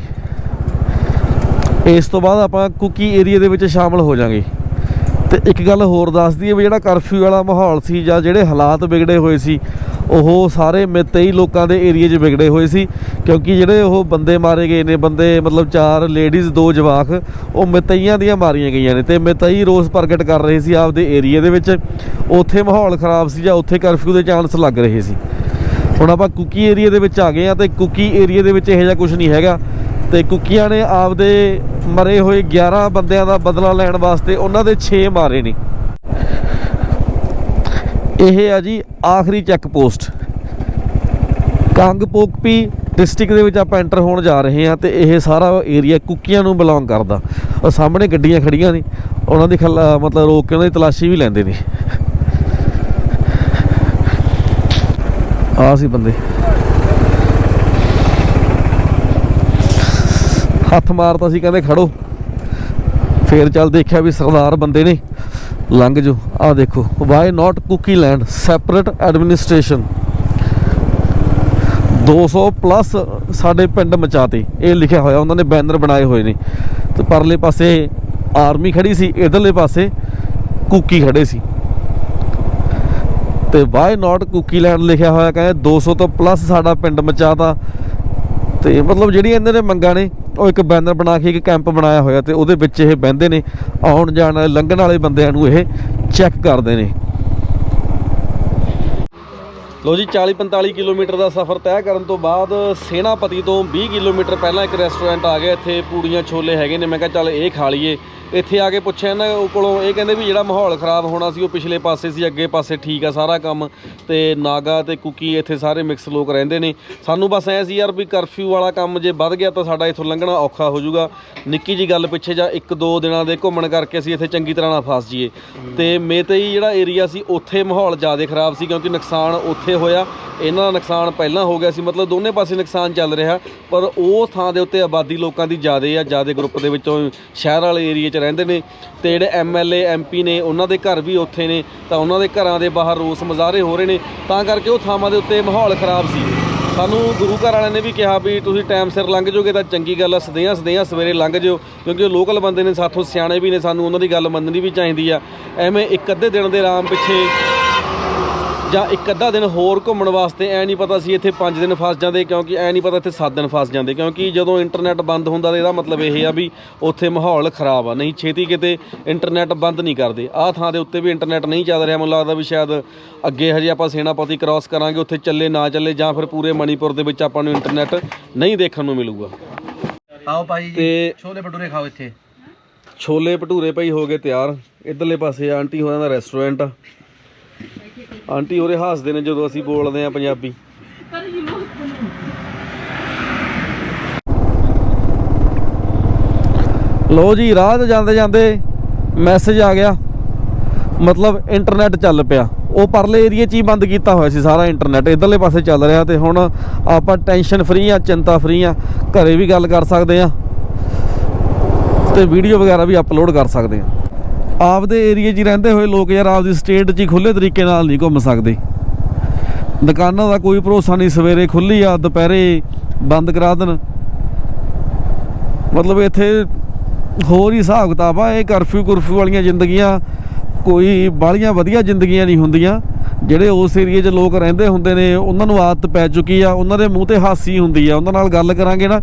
ਇਸ ਤੋਂ ਬਾਅਦ ਆਪਾਂ ਕੁਕੀ ਏਰੀਆ ਦੇ ਵਿੱਚ ਸ਼ਾਮਲ ਹੋ ਜਾਾਂਗੇ ਤੇ ਇੱਕ ਗੱਲ ਹੋਰ ਦੱਸ ਦਈਏ ਵੀ ਜਿਹੜਾ ਕਰਫਿਊ ਵਾਲਾ ਮਾਹੌਲ ਸੀ ਜਾਂ ਜਿਹੜੇ ਹਾਲਾਤ ਵਿਗੜੇ ਹੋਏ ਸੀ, ਉਹ ਸਾਰੇ ਮੇਤਈ ਲੋਕਾਂ ਦੇ ਏਰੀਆ 'ਚ ਵਿਗੜੇ ਹੋਏ ਸੀ, ਕਿਉਂਕਿ ਜਿਹੜੇ ਉਹ ਬੰਦੇ ਮਾਰੇ ਗਏ ਨੇ, ਬੰਦੇ ਮਤਲਬ ਚਾਰ ਲੇਡੀਜ਼ ਦੋ ਜਵਾਕ, ਉਹ ਮਿੱਤਈਆਂ ਦੀਆਂ ਮਾਰੀਆਂ ਗਈਆਂ ਨੇ ਤੇ ਮਿੱਤਈ ਰੋਸ ਪ੍ਰਗਟ ਕਰ ਰਹੇ ਸੀ ਆਪਦੇ ਏਰੀਆ ਦੇ ਵਿੱਚ। ਉੱਥੇ ਮਾਹੌਲ ਖਰਾਬ ਸੀ ਜਾਂ ਉੱਥੇ ਕਰਫਿਊ ਦੇ ਚਾਂਸ ਲੱਗ ਰਹੇ ਸੀ। ਹੁਣ ਆਪਾਂ ਕੁਕੀ ਏਰੀਆ ਦੇ ਵਿੱਚ ਆ ਗਏ ਆ ਤੇ ਕੁਕੀ ਏਰੀਆ ਦੇ ਵਿੱਚ ਇਹੋ ਜਿਹਾ ਕੁਝ ਨਹੀਂ ਹੈਗਾ। ਤੇ ਕੁੱਕੀਆਂ ਨੇ ਆਪਦੇ ਮਰੇ ਹੋਏ 11 ਬੰਦਿਆਂ ਦਾ ਬਦਲਾ ਲੈਣ ਵਾਸਤੇ ਉਹਨਾਂ ਦੇ 6 ਮਾਰੇ ਨੇ। ਇਹ ਆ ਜੀ ਆਖਰੀ ਚੈੱਕ ਪੋਸਟ। ਕੰਗਪੋਕਪੀ ਡਿਸਟ੍ਰਿਕਟ ਦੇ ਵਿੱਚ ਆਪਾਂ ਐਂਟਰ ਹੋਣ ਜਾ ਰਹੇ ਹਾਂ ਤੇ ਇਹ ਸਾਰਾ ਏਰੀਆ ਕੁੱਕੀਆਂ ਨੂੰ ਬਿਲੋਂਗ ਕਰਦਾ। ਉਹ ਸਾਹਮਣੇ ਗੱਡੀਆਂ ਖੜੀਆਂ ਨੇ, ਉਹਨਾਂ ਦੀ ਖਲ- ਮਤਲਬ ਰੋਕ ਕੇ ਉਹਨਾਂ ਦੀ ਤਲਾਸ਼ੀ ਵੀ ਲੈਂਦੇ ਨੇ। ਆ ਸੀ ਬੰਦੇ। ਹੱਥ ਮਾਰਤਾ ਸੀ, ਕਹਿੰਦੇ ਖੜੋ। ਫੇਰ ਚੱਲ ਦੇਖਿਆ ਵੀ ਸਰਦਾਰ ਬੰਦੇ ਨੇ ਲੰਘ ਜੋ। ਆ ਦੇਖੋ why not Kuki land separate administration 200 plus ਸਾਡੇ ਪਿੰਡ ਮਚਾਤੇ। ਇਹ ਲਿਖਿਆ ਹੋਇਆ, ਉਹਨਾਂ ਨੇ ਬੈਨਰ ਬਣਾਏ ਹੋਏ ਨੇ। ਤੇ ਪਰਲੇ ਪਾਸੇ ਆਰਮੀ ਖੜੀ ਸੀ, ਇਧਰਲੇ ਪਾਸੇ ਕੁਕੀ ਖੜੇ ਸੀ। ਤੇ ਵਾਈ ਨਾਟ ਕੁਕੀ ਲੈਂਡ ਲਿਖਿਆ ਹੋਇਆ, ਕਹਿੰਦੇ 200 ਤੋਂ ਪਲੱਸ ਸਾਡਾ ਪਿੰਡ ਮਚਾਤਾ। ਤੇ ਮਤਲਬ ਜਿਹੜੀਆਂ ਇਹਨਾਂ ਨੇ ਮੰਗਾਂ ਨੇ ਉਹ ਇੱਕ ਬੈਨਰ ਬਣਾ ਕੇ ਇੱਕ ਕੈਂਪ ਬਣਾਇਆ ਹੋਇਆ ਤੇ ਉਹਦੇ ਵਿੱਚ ਇਹ ਬਹਿੰਦੇ ਨੇ, ਆਉਣ ਜਾਣ ਵਾਲੇ ਲੰਘਣ ਵਾਲੇ ਬੰਦਿਆਂ ਨੂੰ ਇਹ ਚੈੱਕ ਕਰਦੇ ਨੇ। ਲੋ ਜੀ 40 45 ਕਿਲੋਮੀਟਰ ਦਾ ਸਫ਼ਰ ਤੈਅ ਕਰਨ ਤੋਂ ਬਾਅਦ ਸੇਨਾਪਤੀ ਤੋਂ 20 ਕਿਲੋਮੀਟਰ ਪਹਿਲਾਂ ਇੱਕ ਰੈਸਟੋਰੈਂਟ ਆ ਗਿਆ, ਇੱਥੇ ਪੂੜੀਆਂ ਛੋਲੇ ਹੈਗੇ ਨੇ, ਮੈਂ ਕਿਹਾ ਚੱਲ ਇਹ ਖਾ ਲਈਏ। ਇੱਥੇ ਆ ਕੇ ਪੁੱਛਿਆ ਇਹਨਾਂ ਕੋਲੋਂ ਇਹ ਕਹਿੰਦੇ ਵੀ ਜਿਹੜਾ ਮਾਹੌਲ ਖਰਾਬ ਹੋਣਾ ਸੀ, ਉਹ ਪਿਛਲੇ ਪਾਸੇ ਸੀ, ਅੱਗੇ ਪਾਸੇ ਠੀਕ ਆ ਸਾਰਾ ਕੰਮ। ਤੇ ਨਾਗਾ ਤੇ ਕੁਕੀ ਇੱਥੇ ਸਾਰੇ ਮਿਕਸ ਲੋਕ ਰਹਿੰਦੇ ਨੇ। ਸਾਨੂੰ ਬਸ ਐ ਸੀ ਯਾਰ ਵੀ ਕਰਫਿਊ ਵਾਲਾ ਕੰਮ ਜੇ ਵੱਧ ਗਿਆ ਤਾਂ ਸਾਡਾ ਇੱਥੋਂ ਲੰਘਣਾ ਔਖਾ ਹੋ ਜਾਊਗਾ। ਨਿੱਕੀ ਜੀ ਗੱਲ ਪਿੱਛੇ ਜਾਂ ਇੱਕ ਦੋ ਦਿਨਾਂ ਦੇ ਘੁੰਮਣ ਕਰਕੇ ਅਸੀਂ ਇੱਥੇ ਚੰਗੀ ਤਰ੍ਹਾਂ ਨਾਲ ਫਸ ਜਾਈਏ। ਤੇ ਮੇਤਈ ਜਿਹੜਾ ਏਰੀਆ ਸੀ, ਉੱਥੇ ਮਾਹੌਲ ਜ਼ਿਆਦਾ ਖਰਾਬ ਸੀ ਕਿਉਂਕਿ ਨੁਕਸਾਨ ਉੱਥੇ ਹੋਇਆ। ਇਹਨਾਂ ਦਾ ਨੁਕਸਾਨ ਪਹਿਲਾਂ ਹੋ ਗਿਆ ਸੀ, ਮਤਲਬ ਦੋਨੇ ਪਾਸੇ ਨੁਕਸਾਨ ਚੱਲ ਰਿਹਾ। ਪਰ ਉਹ ਥਾਂ ਦੇ ਉੱਤੇ ਆਬਾਦੀ ਲੋਕਾਂ ਦੀ ਜ਼ਿਆਦਾ ਆ, ਜ਼ਿਆਦਾ ਗਰੁੱਪ ਦੇ ਵਿੱਚੋਂ ਸ਼ਹਿਰ ਵਾਲੇ ਏਰੀਆ 'ਚ ਰਹਿੰਦੇ ਨੇ ਤੇ ਜਿਹੜੇ ਐਮਐਲਏ ਐਮਪੀ ਨੇ, ਉਹਨਾਂ ਦੇ ਘਰ ਵੀ ਉੱਥੇ ਨੇ, ਤਾਂ ਉਹਨਾਂ ਦੇ ਘਰਾਂ ਦੇ ਬਾਹਰ ਰੋਸ ਮੁਜ਼ਾਹਰੇ ਹੋ ਰਹੇ ਨੇ। ਤਾਂ ਕਰਕੇ ਉਹ ਥਾਵਾਂ ਦੇ ਉੱਤੇ ਮਾਹੌਲ ਖਰਾਬ ਸੀ। ਸਾਨੂੰ ਗੁਰੂ ਘਰ ਵਾਲਿਆਂ ਨੇ ਵੀ ਕਿਹਾ ਵੀ ਤੁਸੀਂ ਟਾਈਮ ਸਿਰ ਲੰਘ ਜਾਓਗੇ ਤਾਂ ਚੰਗੀ ਗੱਲ ਆ ਸਦਿਆਂ ਸਦਿਆਂ ਸਵੇਰੇ ਲੰਘ ਜਿਓ ਕਿਉਂਕਿ ਉਹ ਲੋਕਲ ਬੰਦੇ ਨੇ, ਸਾਥੋਂ ਸਿਆਣੇ ਵੀ ਨੇ, ਸਾਨੂੰ ਉਹਨਾਂ ਦੀ ਗੱਲ ਮੰਨਣੀ ਵੀ ਚਾਹੀਦੀ ਆ। ਐਵੇਂ ਇੱਕ ਅੱਧੇ ਦਿਨ ਦੇ ਆਰਾਮ ਪਿੱਛੇ ਜਾਂ ਇੱਕ ਅੱਧਾ ਦਿਨ ਹੋਰ ਘੁੰਮਣ ਵਾਸਤੇ ਐ ਨਹੀਂ ਪਤਾ ਸੀ ਇੱਥੇ 5 ਦਿਨ ਫਸ ਜਾਂਦੇ ਕਿਉਂਕਿ ਐ ਨਹੀਂ ਪਤਾ ਇੱਥੇ 7 ਦਿਨ ਫਸ ਜਾਂਦੇ ਕਿਉਂਕਿ ਜਦੋਂ ਇੰਟਰਨੈਟ ਬੰਦ ਹੁੰਦਾ ਤਾਂ ਇਹਦਾ ਮਤਲਬ ਇਹ ਆ ਵੀ ਉੱਥੇ ਮਾਹੌਲ ਖਰਾਬ ਆ। ਨਹੀਂ ਛੇਤੀ ਕਿਤੇ ਇੰਟਰਨੈਟ ਬੰਦ ਨਹੀਂ ਕਰਦੇ। ਆਹ ਥਾਂ ਦੇ ਉੱਤੇ ਵੀ ਇੰਟਰਨੈਟ ਨਹੀਂ ਚੱਲ ਰਿਹਾ ਮੈਨੂੰ ਲੱਗਦਾ ਵੀ ਸ਼ਾਇਦ ਅੱਗੇ ਹਜੇ ਆਪਾਂ ਸੇਨਾਪਤੀ ਕ੍ਰਾਸ ਕਰਾਂਗੇ ਉੱਥੇ ਚੱਲੇ ਨਾ ਚੱਲੇ ਜਾਂ ਫਿਰ ਪੂਰੇ ਮਣੀਪੁਰ ਦੇ ਵਿੱਚ ਆਪਾਂ ਨੂੰ ਇੰਟਰਨੈਟ ਨਹੀਂ ਦੇਖਣ ਨੂੰ ਮਿਲੂਗਾ। ਆਓ ਭਾਈ ਜੀ ਛੋਲੇ ਭਟੂਰੇ ਖਾਓ ਇੱਥੇ। ਛੋਲੇ ਭਟੂਰੇ ਭਾਈ ਹੋ ਗਏ ਤਿਆਰ। ਇਧਰਲੇ ਪਾਸੇ ਆਂਟੀ ਹੋਰਾਂ ਦਾ ਰੈਸਟੋਰੈਂਟ ਆ। ਆਂਟੀ ਹੋਰੇ ਹੱਸਦੇ ਨੇ ਜਦੋਂ ਅਸੀਂ ਬੋਲਦੇ ਆ ਪੰਜਾਬੀ। ਲੋ ਜੀ, ਰਾਹ ਤੇ ਜਾਂਦੇ ਜਾਂਦੇ ਮੈਸੇਜ ਆ ਗਿਆ। ਮਤਲਬ ਇੰਟਰਨੈਟ ਚੱਲ ਪਿਆ। ਉਹ ਪਰਲੇ ਏਰੀਏ 'ਚ ਹੀ ਬੰਦ ਕੀਤਾ ਹੋਇਆ ਸੀ ਸਾਰਾ ਇੰਟਰਨੈਟ ਇਧਰਲੇ ਪਾਸੇ ਚੱਲ ਰਿਹਾ ਤੇ ਹੁਣ ਆਪਾਂ ਟੈਨਸ਼ਨ ਫਰੀ ਆ, ਚਿੰਤਾ ਫਰੀ ਆ, ਘਰੇ ਵੀ ਗੱਲ ਕਰ ਸਕਦੇ ਆ ਤੇ ਵੀਡੀਓ ਵਗੈਰਾ ਵੀ ਅਪਲੋਡ ਕਰ ਸਕਦੇ ਆ। ਆਪਦੇ ਏਰੀਏ 'ਚ ਰਹਿੰਦੇ ਹੋਏ ਲੋਕ ਯਾਰ ਆਪਦੀ ਸਟੇਟ 'ਚ ਹੀ ਖੁੱਲੇ ਤਰੀਕੇ ਨਾਲ ਨਹੀਂ ਘੁੰਮ ਸਕਦੇ। ਦੁਕਾਨਾਂ ਦਾ ਕੋਈ ਭਰੋਸਾ ਨਹੀਂ, ਸਵੇਰੇ ਖੁੱਲੀ ਆ, ਦੁਪਹਿਰੇ ਬੰਦ ਕਰਾ ਦੇਣ। ਮਤਲਬ ਇੱਥੇ ਹੋਰ ਹੀ ਹਿਸਾਬ ਕਿਤਾਬ ਆ, ਇਹ ਕਰਫਿਊ ਕੁਰਫਿਊ ਵਾਲੀਆਂ ਜ਼ਿੰਦਗੀਆਂ ਕੋਈ ਬਾਹਲੀਆਂ ਵਧੀਆ ਜ਼ਿੰਦਗੀਆਂ ਨਹੀਂ ਹੁੰਦੀਆਂ। ਜਿਹੜੇ ਉਸ ਏਰੀਏ 'ਚ ਲੋਕ ਰਹਿੰਦੇ ਹੁੰਦੇ ਨੇ, ਉਹਨਾਂ ਨੂੰ ਆਦਤ ਪੈ ਚੁੱਕੀ ਆ, ਉਹਨਾਂ ਦੇ ਮੂੰਹ ਤੇ ਹਾਸੀ ਹੁੰਦੀ ਆ। ਉਹਨਾਂ ਨਾਲ ਗੱਲ ਕਰਾਂਗੇ ਨਾ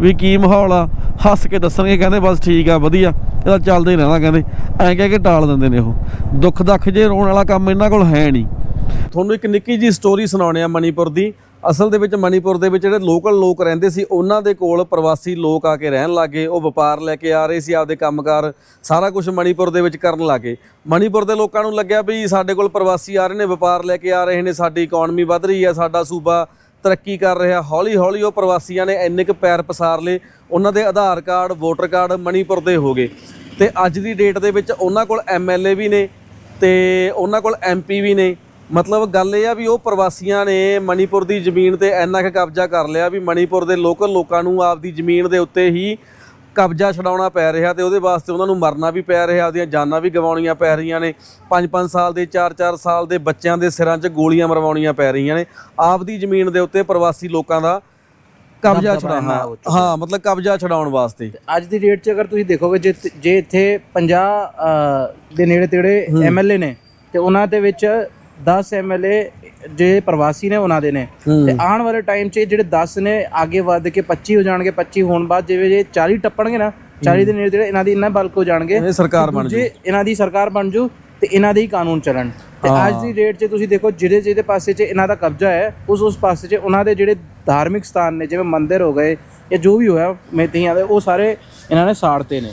ਵੀ ਕੀ ਮਾਹੌਲ ਆ। ਹੱਸ ਕੇ ਦੱਸਣਗੇ, ਕਹਿੰਦੇ ਬਸ ਠੀਕ ਆ, ਵਧੀਆ। ਇਹਦਾ ਚੱਲਦੇ ਹੀ ਰਹਿਣਾ, ਕਹਿੰਦੇ। ਐਂ ਕਹਿ ਕੇ ਟਾਲ ਦਿੰਦੇ ਨੇ ਉਹ। ਦੁੱਖ ਦੱਖ ਜੇ ਰੋਣ ਵਾਲਾ ਕੰਮ ਇਹਨਾਂ ਕੋਲ ਹੈ ਨਹੀਂ। ਤੁਹਾਨੂੰ ਇੱਕ ਨਿੱਕੀ ਜੀ ਸਟੋਰੀ ਸੁਣਾਉਣੇ ਆ ਮਣੀਪੁਰ ਦੀ। ਅਸਲ ਦੇ ਵਿੱਚ ਮਣੀਪੁਰ ਦੇ ਵਿੱਚ ਜਿਹੜੇ ਲੋਕਲ ਲੋਕ ਰਹਿੰਦੇ ਸੀ, ਉਹਨਾਂ ਦੇ ਕੋਲ ਪ੍ਰਵਾਸੀ ਲੋਕ ਆ ਕੇ ਰਹਿਣ ਲੱਗੇ, ਉਹ ਵਪਾਰ ਲੈ ਕੇ ਆ ਰਹੇ ਸੀ, ਆਪਦੇ ਕੰਮਕਾਰ ਸਾਰਾ ਕੁਝ ਮਣੀਪੁਰ ਦੇ ਵਿੱਚ ਕਰਨ ਲੱਗੇ। ਮਣੀਪੁਰ ਦੇ ਲੋਕਾਂ ਨੂੰ ਲੱਗਿਆ ਵੀ ਸਾਡੇ ਕੋਲ ਪ੍ਰਵਾਸੀ ਆ ਰਹੇ ਨੇ, ਵਪਾਰ ਲੈ ਕੇ ਆ ਰਹੇ ਨੇ, ਸਾਡੀ ਇਕਨੋਮੀ ਵੱਧ ਰਹੀ ਹੈ, ਸਾਡਾ ਸੂਬਾ ਤਰੱਕੀ ਕਰ ਰਿਹਾ। ਹੌਲੀ ਹੌਲੀ ਉਹ ਪ੍ਰਵਾਸੀਆਂ ਨੇ ਇੰਨੇ ਕੁ ਪੈਰ ਪਸਾਰ ਲਏ, ਉਹਨਾਂ ਦੇ Aadhaar card, voter card Manipur ਦੇ ਹੋ ਗਏ। ਤੇ ਅੱਜ ਦੀ ਡੇਟ ਦੇ ਵਿੱਚ ਉਹਨਾਂ ਕੋਲ ਐਮਐਲਏ ਵੀ ਨੇ ਤੇ ਉਹਨਾਂ ਕੋਲ ਐਮਪੀ ਵੀ ਨੇ। ਮਤਲਬ ਗੱਲ ਇਹ ਆ ਵੀ ਉਹ ਪ੍ਰਵਾਸੀਆਂ ਨੇ ਮਣੀਪੁਰ ਦੀ ਜ਼ਮੀਨ ਤੇ ਇੰਨਾ ਕੁ ਕਬਜ਼ਾ ਕਰ ਲਿਆ ਵੀ ਮਣੀਪੁਰ ਦੇ ਲੋਕਲ ਲੋਕਾਂ ਨੂੰ ਆਪਦੀ ਜ਼ਮੀਨ ਦੇ ਉੱਤੇ ਹੀ ਕਬਜ਼ਾ ਛਡਾਉਣਾ ਪੈ ਰਿਹਾ ਤੇ ਉਹਦੇ ਵਾਸਤੇ ਉਹਨਾਂ ਨੂੰ ਮਰਨਾ ਵੀ ਪੈ ਰਿਹਾ ਆਪਦੀਆਂ ਜਾਨਾਂ ਵੀ ਗਵਾਉਣੀਆਂ ਪੈ ਰਹੀਆਂ ਨੇ। 5-5 ਸਾਲ ਦੇ 4-4 ਸਾਲ ਦੇ ਬੱਚਿਆਂ ਦੇ ਸਿਰਾਂ 'ਚ ਗੋਲੀਆਂ ਮਰਵਾਉਣੀਆਂ ਪੈ ਰਹੀਆਂ ਨੇ। ਆਪਦੀ ਜ਼ਮੀਨ ਦੇ ਉੱਤੇ ਪ੍ਰਵਾਸੀ ਲੋਕਾਂ ਦਾ ਕਬਜ਼ਾ ਛਡਾਉਣਾ। ਹਾਂ ਮਤਲਬ ਕਬਜ਼ਾ ਛਡਾਉਣ ਵਾਸਤੇ। ਅੱਜ ਦੀ ਡੇਟ 'ਚ ਅਗਰ ਤੁਸੀਂ ਦੇਖੋਗੇ ਜੇ ਜੇ ਇੱਥੇ 50 ਅ, ਦੇ ਨੇੜੇ ਤੇੜੇ ਐਮਐਲਏ ਨੇ ਤੇ ਉਹਨਾਂ ਦੇ ਵਿੱਚ 10 ਐਮਐਲਏ ਜੇ ਪ੍ਰਵਾਸੀ ਨੇ ਉਹਨਾਂ ਦੇ ਨੇ। ਤੇ ਆਉਣ ਵਾਲੇ ਟਾਈਮ 'ਚ ਜਿਹੜੇ 10 ਨੇ ਅੱਗੇ ਵੱਧ ਕੇ 25 ਹੋ ਜਾਣਗੇ 25 ਹੋਣ ਬਾਅਦ ਜਿਵੇਂ ਜੇ 40 ਟੱਪਣਗੇ ਨਾ 40 ਦੇ ਨੇੜੇ ਤੇੜੇ ਇਹਨਾਂ ਦੀ ਇੰਨਾ ਬਲਕ ਹੋ ਜਾਣਗੇ ਇਹ ਸਰਕਾਰ ਬਣ ਜੇ। ਇਹਨਾਂ ਦੀ ਸਰਕਾਰ ਬਣ ਜੂ ਤੇ ਇਹਨਾਂ ਦੇ ਹੀ ਕਾਨੂੰਨ ਚੱਲਣ। ਤੇ ਅੱਜ ਦੀ ਡੇਟ 'ਚ ਤੁਸੀਂ ਦੇਖੋ ਜਿਹੜੇ ਜਿਹਦੇ ਪਾਸੇ 'ਚ ਇਹਨਾਂ ਦਾ ਕਬਜ਼ਾ ਹੈ ਉਸ ਉਸ ਪਾਸੇ 'ਚ ਉਹਨਾਂ ਦੇ ਜਿਹੜੇ ਧਾਰਮਿਕ ਸਥਾਨ ਨੇ ਜਿਵੇਂ ਮੰਦਿਰ ਹੋ ਗਏ ਜਾਂ ਜੋ ਵੀ ਹੋਇਆ ਮੇਤੀਆਂ ਦੇ ਉਹ ਸਾਰੇ ਇਹਨਾਂ ਨੇ ਸਾੜਤੇ ਨੇ।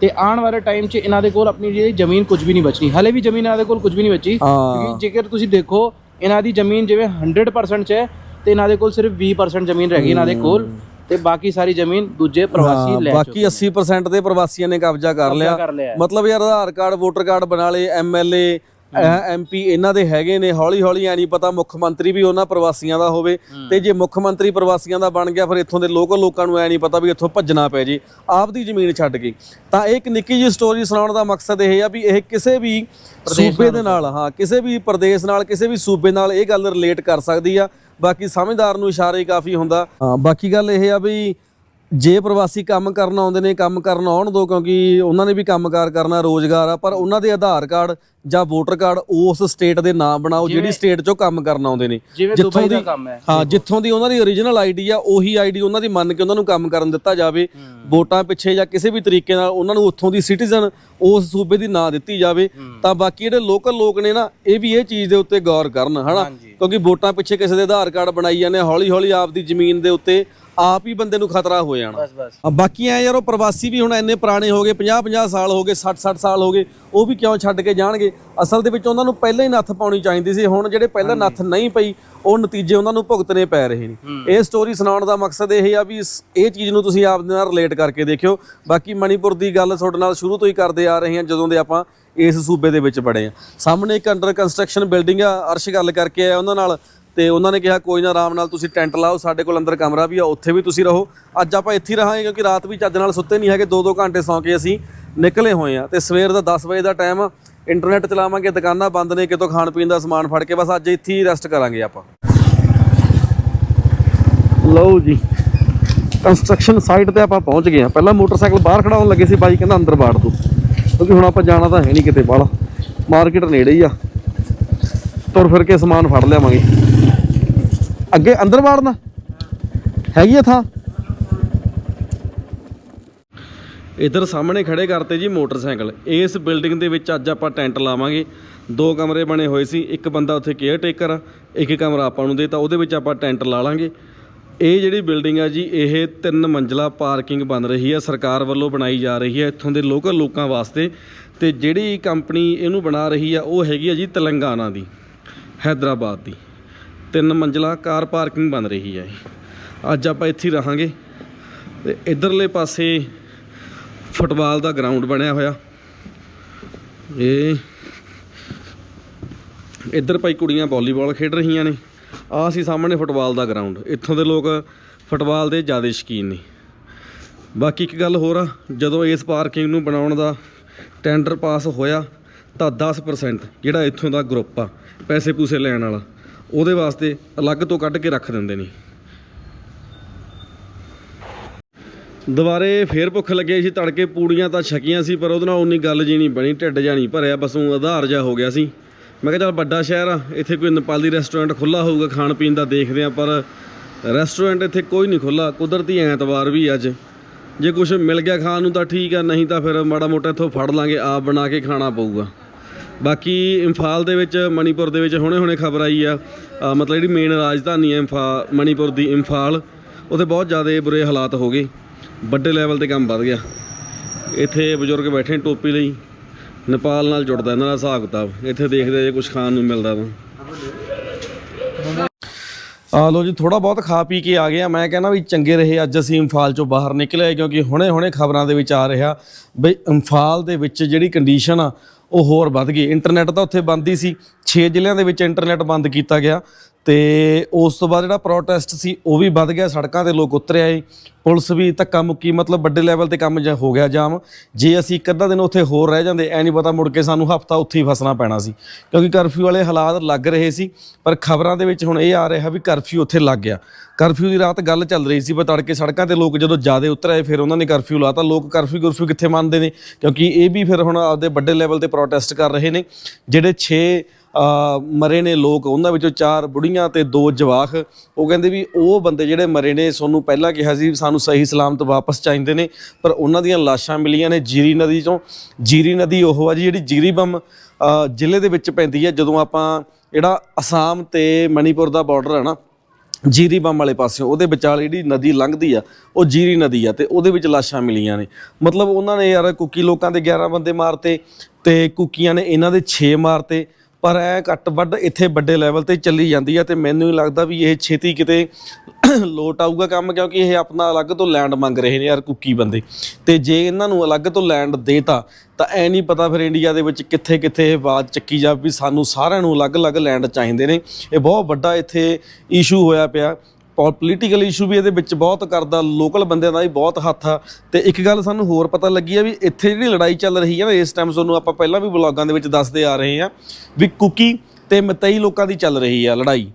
ਤੇ ਆਉਣ ਵਾਲੇ ਟਾਈਮ 'ਚ ਇਹਨਾਂ ਦੇ ਕੋਲ ਆਪਣੀ ਜਿਹੜੀ ਜ਼ਮੀਨ ਕੁਝ ਵੀ ਨਹੀਂ ਬਚਣੀ। ਹਲੇ ਵੀ ਜ਼ਮੀਨ ਇਹਨਾਂ ਦੇ ਕੋਲ ਕੁਝ ਵੀ ਨਹੀਂ ਬਚੀ। ਕਿਉਂਕਿ ਜੇਕਰ ਤੁਸੀਂ ਦੇਖੋ ਇਹਨਾਂ ਦੀ ਜ਼ਮੀਨ ਜਿਵੇਂ 100% 'ਚ ਹੈ ਤੇ ਇਹਨਾਂ ਦੇ ਕੋਲ ਸਿਰਫ 20% ਜ਼ਮੀਨ ਰਹਿ ਗਈ ਇਹਨਾਂ ਦੇ ਕੋਲ ਤੇ ਬਾਕੀ ਸਾਰੀ ਜ਼ਮੀਨ ਦੂਜੇ ਪ੍ਰਵਾਸੀ ਲੈ ਬਾਕੀ 80% ਦੇ ਪ੍ਰਵਾਸੀਆਂ ਨੇ ਕਬਜ਼ਾ ਕਰ ਲਿਆ। ਕਰ ਲਿਆ ਮਤਲਬ ਯਾਰ ਆਧਾਰ ਕਾਰਡ ਵੋਟਰ ਕਾਰਡ ਬਣਾ ਲਏ ਐਮਐਲਏ ਐਮਪੀ ਇਹਨਾਂ ਦੇ ਹੈਗੇ ਨੇ ਹੌਲੀ ਹੌਲੀ ਐ ਨਹੀਂ ਪਤਾ ਮੁੱਖ ਮੰਤਰੀ ਵੀ ਉਹਨਾਂ ਪ੍ਰਵਾਸੀਆਂ ਦਾ ਹੋਵੇ ਤੇ ਜੇ ਮੁੱਖ ਮੰਤਰੀ ਪ੍ਰਵਾਸੀਆਂ ਦਾ ਬਣ ਗਿਆ ਫਿਰ ਇੱਥੋਂ ਦੇ ਲੋਕਲ ਲੋਕਾਂ ਨੂੰ ਐ ਨਹੀਂ ਪਤਾ ਵੀ ਇੱਥੋਂ ਭੱਜਣਾ ਪੈ ਜੇ ਆਪਦੀ ਜ਼ਮੀਨ ਛੱਡ ਕੇ। ਤਾਂ ਇਹ ਇੱਕ ਨਿੱਕੀ ਜਿਹੀ ਸਟੋਰੀ ਸੁਣਾਉਣ ਦਾ ਮਕਸਦ ਇਹ ਆ ਵੀ ਇਹ ਕਿਸੇ ਵੀ ਸੂਬੇ ਦੇ ਨਾਲ ਹਾਂ ਕਿਸੇ ਵੀ ਪ੍ਰਦੇਸ਼ ਨਾਲ ਕਿਸੇ ਵੀ ਸੂਬੇ ਨਾਲ ਇਹ ਗੱਲ ਰਿਲੇਟ ਕਰ ਸਕਦੀ ਆ। ਬਾਕੀ ਸਮਝਦਾਰ ਨੂੰ ਇਸ਼ਾਰੇ ਕਾਫੀ ਹੁੰਦਾ। ਹਾਂ ਬਾਕੀ ਗੱਲ ਇਹ ਆ ਵੀ ਜੇ ਪ੍ਰਵਾਸੀ ਕੰਮ ਕਰਨ ਆਉਂਦੇ ਨੇ ਕੰਮ ਕਰਨ ਆਉਣ ਦੋ ਕਿਉਂਕਿ ਉਹਨਾਂ ਨੇ ਵੀ ਕੰਮਕਾਰ ਕਰਨਾ ਰੋਜ਼ਗਾਰ ਆ ਪਰ ਉਹਨਾਂ ਦੇ ਆਧਾਰ ਕਾਰਡ ਜਾਂ ਵੋਟਰ ਕਾਰਡ ਉਸ ਸਟੇਟ ਦੇ ਨਾਮ ਬਣਾਓ ਜਿਹੜੀ ਸਟੇਟ 'ਚੋਂ ਕੰਮ ਕਰਨ ਆਉਂਦੇ ਨੇ। ਜਿੱਥੋਂ ਦਾ ਹੈ। ਜਿੱਥੋਂ ਦੀ ਉਹਨਾਂ ਦੀ origignal ਆਈਡੀ ਆ ਉਹੀ ਆਈਡੀ ਉਹਨਾਂ ਦੀ ਮੰਨ ਕੇ ਉਹਨਾਂ ਨੂੰ ਕੰਮ ਕਰਨ ਦਿੱਤਾ ਜਾਵੇ। ਵੋਟਾਂ ਪਿੱਛੇ ਜਾਂ ਕਿਸੇ ਵੀ ਤਰੀਕੇ ਨਾਲ ਉਹਨਾਂ ਨੂੰ ਉੱਥੋਂ ਦੀ ਸਿਟੀਜ਼ਨ ਉਸ ਸੂਬੇ ਦੀ ਨਾਂ ਦਿੱਤੀ ਜਾਵੇ। ਤਾਂ ਬਾਕੀ ਜਿਹੜੇ ਲੋਕਲ ਲੋਕ ਨੇ ਨਾ ਇਹ ਵੀ ਇਹ ਚੀਜ਼ ਦੇ ਉੱਤੇ ਗੌਰ ਕਰਨ ਹਨਾ। ਕਿਉਂਕਿ ਵੋਟਾਂ ਪਿੱਛੇ ਕਿਸੇ ਦੇ ਆਧਾਰ ਕਾਰਡ ਬਣਾਈ ਜਾਂਦੇ ਹੌਲੀ ਹੌਲੀ ਆਪਦੀ ਜ਼ਮੀਨ ਦੇ ਉੱਤੇ ਆਪ ਹੀ ਬੰਦੇ ਨੂੰ ਖਤਰਾ ਹੋ ਜਾਣਾ। ਬਸ ਬਸ। ਆ ਬਾਕੀ ਐ ਯਾਰ ਉਹ ਪ੍ਰਵਾਸੀ ਵੀ ਹੁਣ ਇੰਨੇ ਪੁਰਾਣੇ ਹੋ ਗਏ 50 50 ਸਾਲ ਹੋ ਗਏ 60 60 ਸਾਲ ਹੋ ਗਏ ਉਹ ਵੀ ਕਿਉਂ ਛੱਡ ਕੇ ਜਾਣਗੇ? ਅਸਲ ਦੇ ਵਿੱਚ ਉਹਨਾਂ ਨੂੰ ਪਹਿਲਾਂ ਹੀ ਨੱਥ ਪਾਉਣੀ ਚਾਹੀਦੀ ਸੀ ਹੁਣ ਜਿਹੜੇ ਪਹਿਲਾਂ ਨੱਥ ਨਹੀਂ ਪਈ ਉਹ ਨਤੀਜੇ ਉਹਨਾਂ ਨੂੰ ਭੁਗਤਣੇ ਪੈ ਰਹੇ ਨੇ। ਇਹ ਸਟੋਰੀ ਸੁਣਾਉਣ ਦਾ ਮਕਸਦ ਇਹ ਆ ਵੀ ਇਹ ਚੀਜ਼ ਨੂੰ ਤੁਸੀਂ ਆਪ ਦੇ ਨਾਲ ਰਿਲੇਟ ਕਰਕੇ ਦੇਖਿਓ। ਬਾਕੀ ਮਣੀਪੁਰ ਦੀ ਗੱਲ ਤੁਹਾਡੇ ਨਾਲ ਸ਼ੁਰੂ ਤੋਂ ਹੀ ਕਰਦੇ ਆ ਰਹੇ ਹਾਂ ਜਦੋਂ ਦੇ ਆਪਾਂ ਇਸ ਸੂਬੇ ਦੇ ਵਿੱਚ ਬੜੇ ਆ ਸਾਹਮਣੇ ਇੱਕ ਅੰਡਰ ਕੰਸਟਰਕਸ਼ਨ ਬਿਲਡਿੰਗ ਆ ਅਰਸ਼ ਗੱਲ ਕਰਕੇ ਆਇਆ ਉਹਨਾਂ ਨਾਲ। ਤੇ ਉਹਨਾਂ ਨੇ ਕਿਹਾ, ਕੋਈ ਨਾ ਆਰਾਮ ਨਾਲ ਤੁਸੀਂ ਟੈਂਟ ਲਾਓ, ਸਾਡੇ ਕੋਲ ਅੰਦਰ ਕਮਰਾ ਵੀ ਆ, ਉੱਥੇ ਵੀ ਤੁਸੀਂ ਰਹੋ। ਅੱਜ ਆਪਾਂ ਇੱਥੇ ਹੀ ਰਹਾਂਗੇ ਕਿਉਂਕਿ ਰਾਤ ਵੀ ਚੱਜ ਨਾਲ ਸੁੱਤੇ ਨਹੀਂ ਹੈਗੇ 2-2 ਘੰਟੇ ਸੌਂ ਕੇ ਅਸੀਂ ਨਿਕਲੇ ਹੋਏ ਆ ਤੇ ਸਵੇਰ ਦਾ 10 ਵਜੇ ਦਾ ਟਾਈਮ ਆ ਇੰਟਰਨੈਟ ਚਲਾਵਾਂਗੇ, ਦੁਕਾਨਾਂ ਬੰਦ ਨੇ, ਕਿਤੋਂ ਖਾਣ ਪੀਣ ਦਾ ਸਮਾਨ ਫੜ ਕੇ, ਬਸ ਅੱਜ ਇੱਥੇ ਹੀ ਰੈਸਟ ਕਰਾਂਗੇ ਆਪਾਂ। ਲਓ ਜੀ, ਕੰਸਟਰਕਸ਼ਨ ਸਾਈਟ ਤੇ ਆਪਾਂ ਪਹੁੰਚ ਗਏ ਆ ਪਹਿਲਾਂ ਮੋਟਰਸਾਈਕਲ ਬਾਹਰ ਖੜਾਉਣ ਲੱਗੇ ਸੀ, ਬਾਈ ਕਹਿੰਦਾ ਅੰਦਰ ਬਾੜ ਦੋ, ਕਿਉਂਕਿ ਹੁਣ ਆਪਾਂ ਜਾਣਾ ਤਾਂ ਹੈ ਨਹੀਂ ਕਿਤੇ ਬਾਹਲਾ ਮਾਰਕੀਟ ਨੇੜੇ ਹੀ ਆ। ਤੁਰ ਫਿਰ ਕੇ ਸਮਾਨ ਫੜ ਲਿਆਵਾਂਗੇ। ਅੱਗੇ ਅੰਦਰ ਵਾੜਨਾ। ਹੈਗੀ ਆ ਥਾਂ। ਇਧਰ ਸਾਹਮਣੇ ਖੜੇ ਕਰਤੇ ਜੀ ਮੋਟਰਸਾਈਕਲ। ਇਸ ਬਿਲਡਿੰਗ ਦੇ ਵਿੱਚ ਅੱਜ ਆਪਾਂ ਟੈਂਟ ਲਾਵਾਂਗੇ। ਦੋ ਕਮਰੇ ਬਣੇ ਹੋਏ ਸੀ, ਇੱਕ ਬੰਦਾ ਉੱਥੇ ਕੇਅਰ ਟੇਕਰ ਆ, ਇੱਕ ਕਮਰਾ ਆਪਾਂ ਨੂੰ ਦੇਤਾ, ਉਹਦੇ ਵਿੱਚ ਆਪਾਂ ਟੈਂਟ ਲਾ ਲਾਂਗੇ। ਇਹ ਜਿਹੜੀ ਬਿਲਡਿੰਗ ਆ ਜੀ, ਇਹ ਤਿੰਨ ਮੰਜ਼ਲਾ ਪਾਰਕਿੰਗ ਬਣ ਰਹੀ ਹੈ ਸਰਕਾਰ ਵੱਲੋਂ ਬਣਾਈ ਜਾ ਰਹੀ ਹੈ ਇੱਥੋਂ ਦੇ ਲੋਕਲ ਲੋਕਾਂ ਵਾਸਤੇ। ਤੇ ਜਿਹੜੀ ਕੰਪਨੀ ਇਹਨੂੰ ਬਣਾ ਰਹੀ ਆ, ਉਹ ਹੈਗੀ ਆ ਜੀ ਤੇਲੰਗਾਨਾ ਦੀ, ਹੈਦਰਾਬਾਦ ਦੀ। ਤਿੰਨ ਮੰਜ਼ਲਾ ਕਾਰ ਪਾਰਕਿੰਗ ਬਣ ਰਹੀ ਹੈ। ਅੱਜ ਆਪਾਂ ਇੱਥੇ ਰਹਾਂਗੇ। ਤੇ ਇਧਰਲੇ ਪਾਸੇ ਫੁੱਟਬਾਲ ਦਾ ਗਰਾਊਂਡ ਬਣਿਆ ਹੋਇਆ। ਇਹ ਇੱਧਰ ਭਾਈ ਕੁੜੀਆਂ ਵਾਲੀਬਾਲ ਖੇਡ ਰਹੀਆਂ ਨੇ। ਆਹ ਸੀ ਸਾਹਮਣੇ ਫੁੱਟਬਾਲ ਦਾ ਗਰਾਊਂਡ। ਇੱਥੋਂ ਦੇ ਲੋਕ ਫੁੱਟਬਾਲ ਦੇ ਜ਼ਿਆਦਾ ਸ਼ੌਕੀਨ ਨੇ। ਬਾਕੀ ਇੱਕ ਗੱਲ ਹੋਰ ਆ, ਜਦੋਂ ਇਸ ਪਾਰਕਿੰਗ ਨੂੰ ਬਣਾਉਣ ਦਾ ਟੈਂਡਰ ਪਾਸ ਹੋਇਆ ਤਾਂ 10% ਜਿਹੜਾ ਇੱਥੋਂ ਦਾ ਗਰੁੱਪ ਆ, ਪੈਸੇ ਪੂਸੇ ਲੈਣ ਵਾਲਾ। ਉਹਦੇ ਵਾਸਤੇ ਅਲੱਗ ਤੋਂ ਕੱਢ ਕੇ ਰੱਖ ਦਿੰਦੇ ਨੇ। ਦੁਬਾਰੇ ਫੇਰ ਭੁੱਖ ਲੱਗੇ ਸੀ, ਤੜਕੇ ਪੂੜੀਆਂ ਤਾਂ ਛਕੀਆਂ ਸੀ, ਪਰ ਉਹਦੇ ਨਾਲ ਉਨੀ ਗੱਲ ਜੀ ਨਹੀਂ ਬਣੀ, ਢਿੱਡ ਜਾ ਨਹੀਂ ਭਰਿਆ, ਬਸ ਉਹ ਆਧਾਰ ਜਾ ਹੋ ਗਿਆ ਸੀ। ਮੈਂ ਕਿਹਾ ਚੱਲ ਵੱਡਾ ਸ਼ਹਿਰ ਆ, ਇੱਥੇ ਕੋਈ ਨੇਪਾਲੀ ਰੈਸਟੋਰੈਂਟ ਖੁੱਲਾ ਹੋਊਗਾ, ਖਾਣ ਪੀਣ ਦਾ ਦੇਖਦੇ ਆ ਪਰ ਰੈਸਟੋਰੈਂਟ ਇੱਥੇ ਕੋਈ ਨਹੀਂ ਖੁੱਲਾ ਕੁਦਰਤੀ ਐਤਵਾਰ ਵੀ ਅੱਜ। ਜੇ ਕੁਝ ਮਿਲ ਗਿਆ ਖਾਣ ਨੂੰ ਤਾਂ ਠੀਕ ਆ, ਨਹੀਂ ਤਾਂ ਫਿਰ ਮਾੜਾ ਮੋਟਾ ਇੱਥੋਂ ਫੜ ਲਾਂਗੇ, ਆਪ ਬਣਾ ਕੇ ਖਾਣਾ ਪਊਗਾ। ਬਾਕੀ ਇੰਫਾਲ ਦੇ ਵਿੱਚ, ਮਣੀਪੁਰ ਦੇ ਵਿੱਚ ਹੁਣੇ-ਹੁਣੇ ਖਬਰ ਆਈ ਆ। ਮਤਲਬ ਜਿਹੜੀ ਮੇਨ ਰਾਜਧਾਨੀ ਹੈ ਇੰਫਾ, ਮਣੀਪੁਰ ਦੀ ਇੰਫਾਲ, ਉੱਥੇ ਬਹੁਤ ਜ਼ਿਆਦਾ ਬੁਰੇ ਹਾਲਾਤ ਹੋ ਗਏ। ਵੱਡੇ ਲੈਵਲ ਤੇ ਕੰਮ ਵੱਧ ਗਿਆ। ਇੱਥੇ ਬਜ਼ੁਰਗ ਬੈਠੇ ਟੋਪੀ ਲਈ। ਨੇਪਾਲ ਨਾਲ ਜੁੜਦਾ, ਇਹਨਾਂ ਦਾ ਹਿਸਾਬ ਕਿਤਾਬ। ਇੱਥੇ ਦੇਖਦੇ ਜੇ ਕੁਝ ਖਾਣ ਨੂੰ ਮਿਲਦਾ ਤਾਂ। ਆ ਲੋ ਜੀ ਥੋੜਾ ਬਹੁਤ ਖਾ ਪੀ ਕੇ ਆ ਗਿਆ ਮੈਂ ਕਹਿੰਦਾ ਵੀ ਚੰਗੇ ਰਹੇ, ਅੱਜ ਅਸੀਂ ਇੰਫਾਲ ਚੋਂ ਬਾਹਰ ਨਿਕਲੇ ਕਿਉਂਕਿ ਹੁਣੇ-ਹੁਣੇ ਖਬਰਾਂ ਦੇ ਵਿੱਚ ਆ ਰਿਹਾ ਬਈ ਇੰਫਾਲ ਦੇ ਵਿੱਚ ਜਿਹੜੀ ਕੰਡੀਸ਼ਨ ਆ ਉਹ ਹੋਰ ਵੱਧ ਗਈ। ਇੰਟਰਨੈਟ ਤਾਂ ਉੱਥੇ ਬੰਦ ਹੀ ਸੀ। 6 ਜ਼ਿਲ੍ਹਿਆਂ ਦੇ ਵਿੱਚ ਇੰਟਰਨੈਟ ਬੰਦ ਕੀਤਾ ਗਿਆ। ਤੇ ਉਸ ਤੋਂ ਬਾਅਦ ਜਿਹੜਾ ਪ੍ਰੋਟੈਸਟ ਸੀ, ਉਹ ਵੀ ਵੱਧ ਗਿਆ, ਸੜਕਾਂ ਤੇ ਲੋਕ ਉਤਰ ਆਏ। ਪੁਲਿਸ ਵੀ ਧੱਕਾ ਮੁੱਕੀ, ਮਤਲਬ ਵੱਡੇ ਲੈਵਲ ਤੇ ਕੰਮ ਜ- ਹੋ ਗਿਆ ਜਾਮ। ਜੇ ਅਸੀਂ ਇੱਕ ਅੱਧਾ ਦਿਨ ਉੱਥੇ ਹੋਰ ਰਹਿ ਜਾਂਦੇ, ਐ ਨਹੀਂ ਪਤਾ ਮੁੜ ਕੇ ਸਾਨੂੰ ਹਫਤਾ ਉੱਥੇ ਹੀ ਫਸਣਾ ਪੈਣਾ ਸੀ। ਕਿਉਂਕਿ ਕਰਫਿਊ ਵਾਲੇ ਹਾਲਾਤ ਲੱਗ ਰਹੇ ਸੀ, ਪਰ ਖਬਰਾਂ ਦੇ ਵਿੱਚ ਹੁਣ ਇਹ ਆ ਰਿਹਾ ਵੀ ਕਰਫਿਊ ਉੱਥੇ ਲੱਗ ਗਿਆ। ਕਰਫਿਊ ਦੀ ਰਾਤ ਗੱਲ ਚੱਲ ਰਹੀ ਸੀ, ਪਰ ਤੜਕੇ ਸੜਕਾਂ ਤੇ ਲੋਕ ਜਦੋਂ ਜ਼ਿਆਦਾ ਉਤਰ ਆਏ, ਫਿਰ ਉਹਨਾਂ ਨੇ ਕਰਫਿਊ ਲਾਤਾ। ਲੋਕ ਕਰਫਿਊ ਕਰਫਿਊ ਕਿੱਥੇ ਮੰਨਦੇ ਨੇ? ਕਿਉਂਕਿ ਇਹ ਵੀ ਫਿਰ ਹੁਣ ਆਪਦੇ ਵੱਡੇ ਲੈਵਲ ਤੇ ਪ੍ਰੋਟੈਸਟ ਕਰ ਰਹੇ ਨੇ, ਜਿਹੜੇ 6 ਮਰੇ ਨੇ ਲੋਕ, ਉਹਨਾਂ ਵਿੱਚੋਂ ਚਾਰ ਬੁੜੀਆਂ ਤੇ ਦੋ ਜਵਾਖ ਉਹ ਕਹਿੰਦੇ ਵੀ ਉਹ ਬੰਦੇ ਜਿਹੜੇ ਮਰੇ ਨੇ, ਸਾਨੂੰ ਪਹਿਲਾਂ ਕਿਹਾ ਸੀ ਵੀ ਸਾਨੂੰ ਸਹੀ ਸਲਾਮਤ ਵਾਪਸ ਚਾਹੀਦੇ ਨੇ, ਪਰ ਉਹਨਾਂ ਦੀਆਂ ਲਾਸ਼ਾਂ ਮਿਲੀਆਂ ਨੇ ਜੀਰੀ ਨਦੀ ਚੋਂ। ਜੀਰੀ ਨਦੀ ਉਹ ਆ ਜੀ ਜਿਹੜੀ ਜੀਰੀ ਬੰਮ ਜ਼ਿਲ੍ਹੇ ਦੇ ਵਿੱਚ ਪੈਂਦੀ ਹੈ, ਜਦੋਂ ਆਪਾਂ ਜਿਹੜਾ ਅਸਾਮ ਤੇ ਮਣੀਪੁਰ ਦਾ ਬਾਰਡਰ ਹੈ ਨਾ, ਜੀਰੀ ਬੰਮ ਵਾਲੇ ਪਾਸਿਓਂ, ਉਹਦੇ ਵਿਚਾਲੇ ਜਿਹੜੀ ਨਦੀ ਲੰਘਦੀ ਆ, ਉਹ ਜੀਰੀ ਨਦੀ ਆ ਤੇ ਉਹਦੇ ਵਿੱਚ ਲਾਸ਼ਾਂ ਮਿਲੀਆਂ ਨੇ। ਮਤਲਬ ਉਹਨਾਂ ਨੇ ਯਾਰ ਕੁੱਕੀ ਲੋਕਾਂ ਦੇ 11 ਬੰਦੇ ਮਾਰਤੇ ਤੇ ਕੁੱਕੀਆਂ ਨੇ ਇਹਨਾਂ ਦੇ 6 ਮਾਰਤੇ। ਪਰ ਇਹ ਘੱਟ ਵੱਡ ਇੱਥੇ ਵੱਡੇ ਲੈਵਲ ਤੇ ਚੱਲੀ ਜਾਂਦੀ ਆ ਤੇ ਮੈਨੂੰ ਹੀ ਲੱਗਦਾ ਵੀ ਇਹ ਛੇਤੀ ਕਿਤੇ ਲੋਟ ਆਊਗਾ ਕੰਮ, ਕਿਉਂਕਿ ਇਹ ਆਪਣਾ ਅਲੱਗ ਤੋਂ ਲੈਂਡ ਮੰਗ ਰਹੇ ਨੇ ਯਾਰ ਕੁੱਕੀ ਬੰਦੇ। ਤੇ ਜੇ ਇਹਨਾਂ ਨੂੰ ਅਲੱਗ ਤੋਂ ਲੈਂਡ ਦੇਤਾ, ਤਾਂ ਐ ਨਹੀਂ ਪਤਾ ਫਿਰ ਇੰਡੀਆ ਦੇ ਵਿੱਚ ਕਿੱਥੇ ਕਿੱਥੇ ਇਹ ਆਵਾਜ਼ ਚੱਕੀ ਜਾ ਵੀ ਸਾਨੂੰ ਸਾਰਿਆਂ ਨੂੰ ਅਲੱਗ-ਅਲੱਗ ਲੈਂਡ ਚਾਹੀਦੇ ਨੇ। ਇਹ ਬਹੁਤ ਵੱਡਾ ਇੱਥੇ ਇਸ਼ੂ ਹੋਇਆ ਪਿਆ। ਪੋਲੀਟੀਕਲ ਇਸ਼ੂ ਵੀ ਇਹਦੇ ਵਿੱਚ ਬਹੁਤ ਕਰਦਾ ਲੋਕਲ ਬੰਦਿਆਂ ਦਾ ਵੀ ਬਹੁਤ ਹੱਥ ਆ। ਤੇ ਇੱਕ ਗੱਲ ਸਾਨੂੰ ਹੋਰ ਪਤਾ ਲੱਗੀ ਆ ਵੀ ਇੱਥੇ ਜਿਹੜੀ ਲੜਾਈ ਚੱਲ ਰਹੀ ਆ ਨਾ, ਇਸ ਟਾਈਮ ਤੁਹਾਨੂੰ ਆਪਾਂ ਪਹਿਲਾਂ ਵੀ ਬਲੌਗਾਂ ਦੇ ਵਿੱਚ ਦੱਸਦੇ ਆ ਰਹੇ ਆ ਵੀ ਕੁਕੀ ਤੇ ਮਤਈ ਲੋਕਾਂ ਦੀ ਚੱਲ ਰਹੀ ਆ ਲੜਾਈ।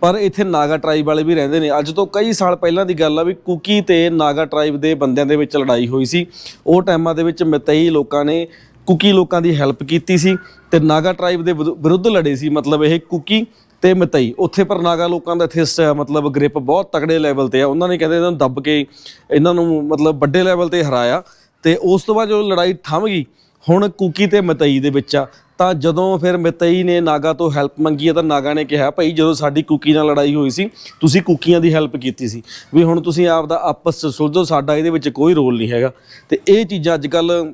ਪਰ ਇੱਥੇ ਨਾਗਾ ਟ੍ਰਾਈਬ ਵਾਲੇ ਵੀ ਰਹਿੰਦੇ ਨੇ। ਅੱਜ ਤੋਂ ਕਈ ਸਾਲ ਪਹਿਲਾਂ ਦੀ ਗੱਲ ਆ ਵੀ ਕੁਕੀ ਤੇ ਨਾਗਾ ਟ੍ਰਾਈਬ ਦੇ ਬੰਦਿਆਂ ਦੇ ਵਿੱਚ ਲੜਾਈ ਹੋਈ ਸੀ। ਉਹ ਟਾਈਮਾਂ ਦੇ ਵਿੱਚ ਮਤਈ ਲੋਕਾਂ ਨੇ ਕੁਕੀ ਲੋਕਾਂ ਦੀ ਹੈਲਪ ਕੀਤੀ ਸੀ ਤੇ ਨਾਗਾ ਟ੍ਰਾਈਬ ਦੇ ਵਿਰੁ- ਵਿਰੁੱਧ ਲੜੇ ਸੀ। ਮਤਲਬ ਇਹ ਕੁਕੀ ਤੇ ਮਤਈ। ਉੱਥੇ ਪਰ ਨਾਗਾ ਲੋਕਾਂ ਦਾ ਇੱਥੇ ਸ- ਮਤਲਬ ਗ੍ਰਿਪ ਬਹੁਤ ਤਕੜੇ ਲੈਵਲ ਤੇ ਆ। ਉਹਨਾਂ ਨੇ ਕਹਿੰਦੇ ਇਹਨਾਂ ਨੂੰ ਦੱਬ ਕੇ ਇਹਨਾਂ ਨੂੰ ਮਤਲਬ ਵੱਡੇ ਲੈਵਲ ਤੇ ਹਰਾਇਆ ਤੇ ਉਸ ਤੋਂ ਬਾਅਦ ਜਦੋਂ ਲੜਾਈ ਥੰਮ ਗਈ, ਹੁਣ ਕੁਕੀ ਤੇ ਮਤਈ ਦੇ ਵਿੱਚ ਆ, ਤਾਂ ਜਦੋਂ ਫਿਰ ਮਤਈ ਨੇ ਨਾਗਾ ਤੋਂ ਹੈਲਪ ਮੰਗੀ ਆ ਤਾਂ ਨਾਗਾ ਨੇ ਕਿਹਾ, ਭਾਈ ਜਦੋਂ ਸਾਡੀ ਕੁਕੀ ਨਾਲ ਲੜਾਈ ਹੋਈ ਸੀ, ਤੁਸੀਂ ਕੁਕੀਆਂ ਦੀ ਹੈਲਪ ਕੀਤੀ ਸੀ। ਵੀ ਹੁਣ ਤੁਸੀਂ ਆਪ ਦਾ ਆਪਸ ਚ ਸੁਲਝੋ, ਸਾਡਾ ਇਹਦੇ ਵਿੱਚ ਕੋਈ ਰੋਲ ਨਹੀਂ ਹੈਗਾ। ਤੇ ਇਹ ਚੀਜ਼ਾਂ ਅੱਜ ਕੱਲ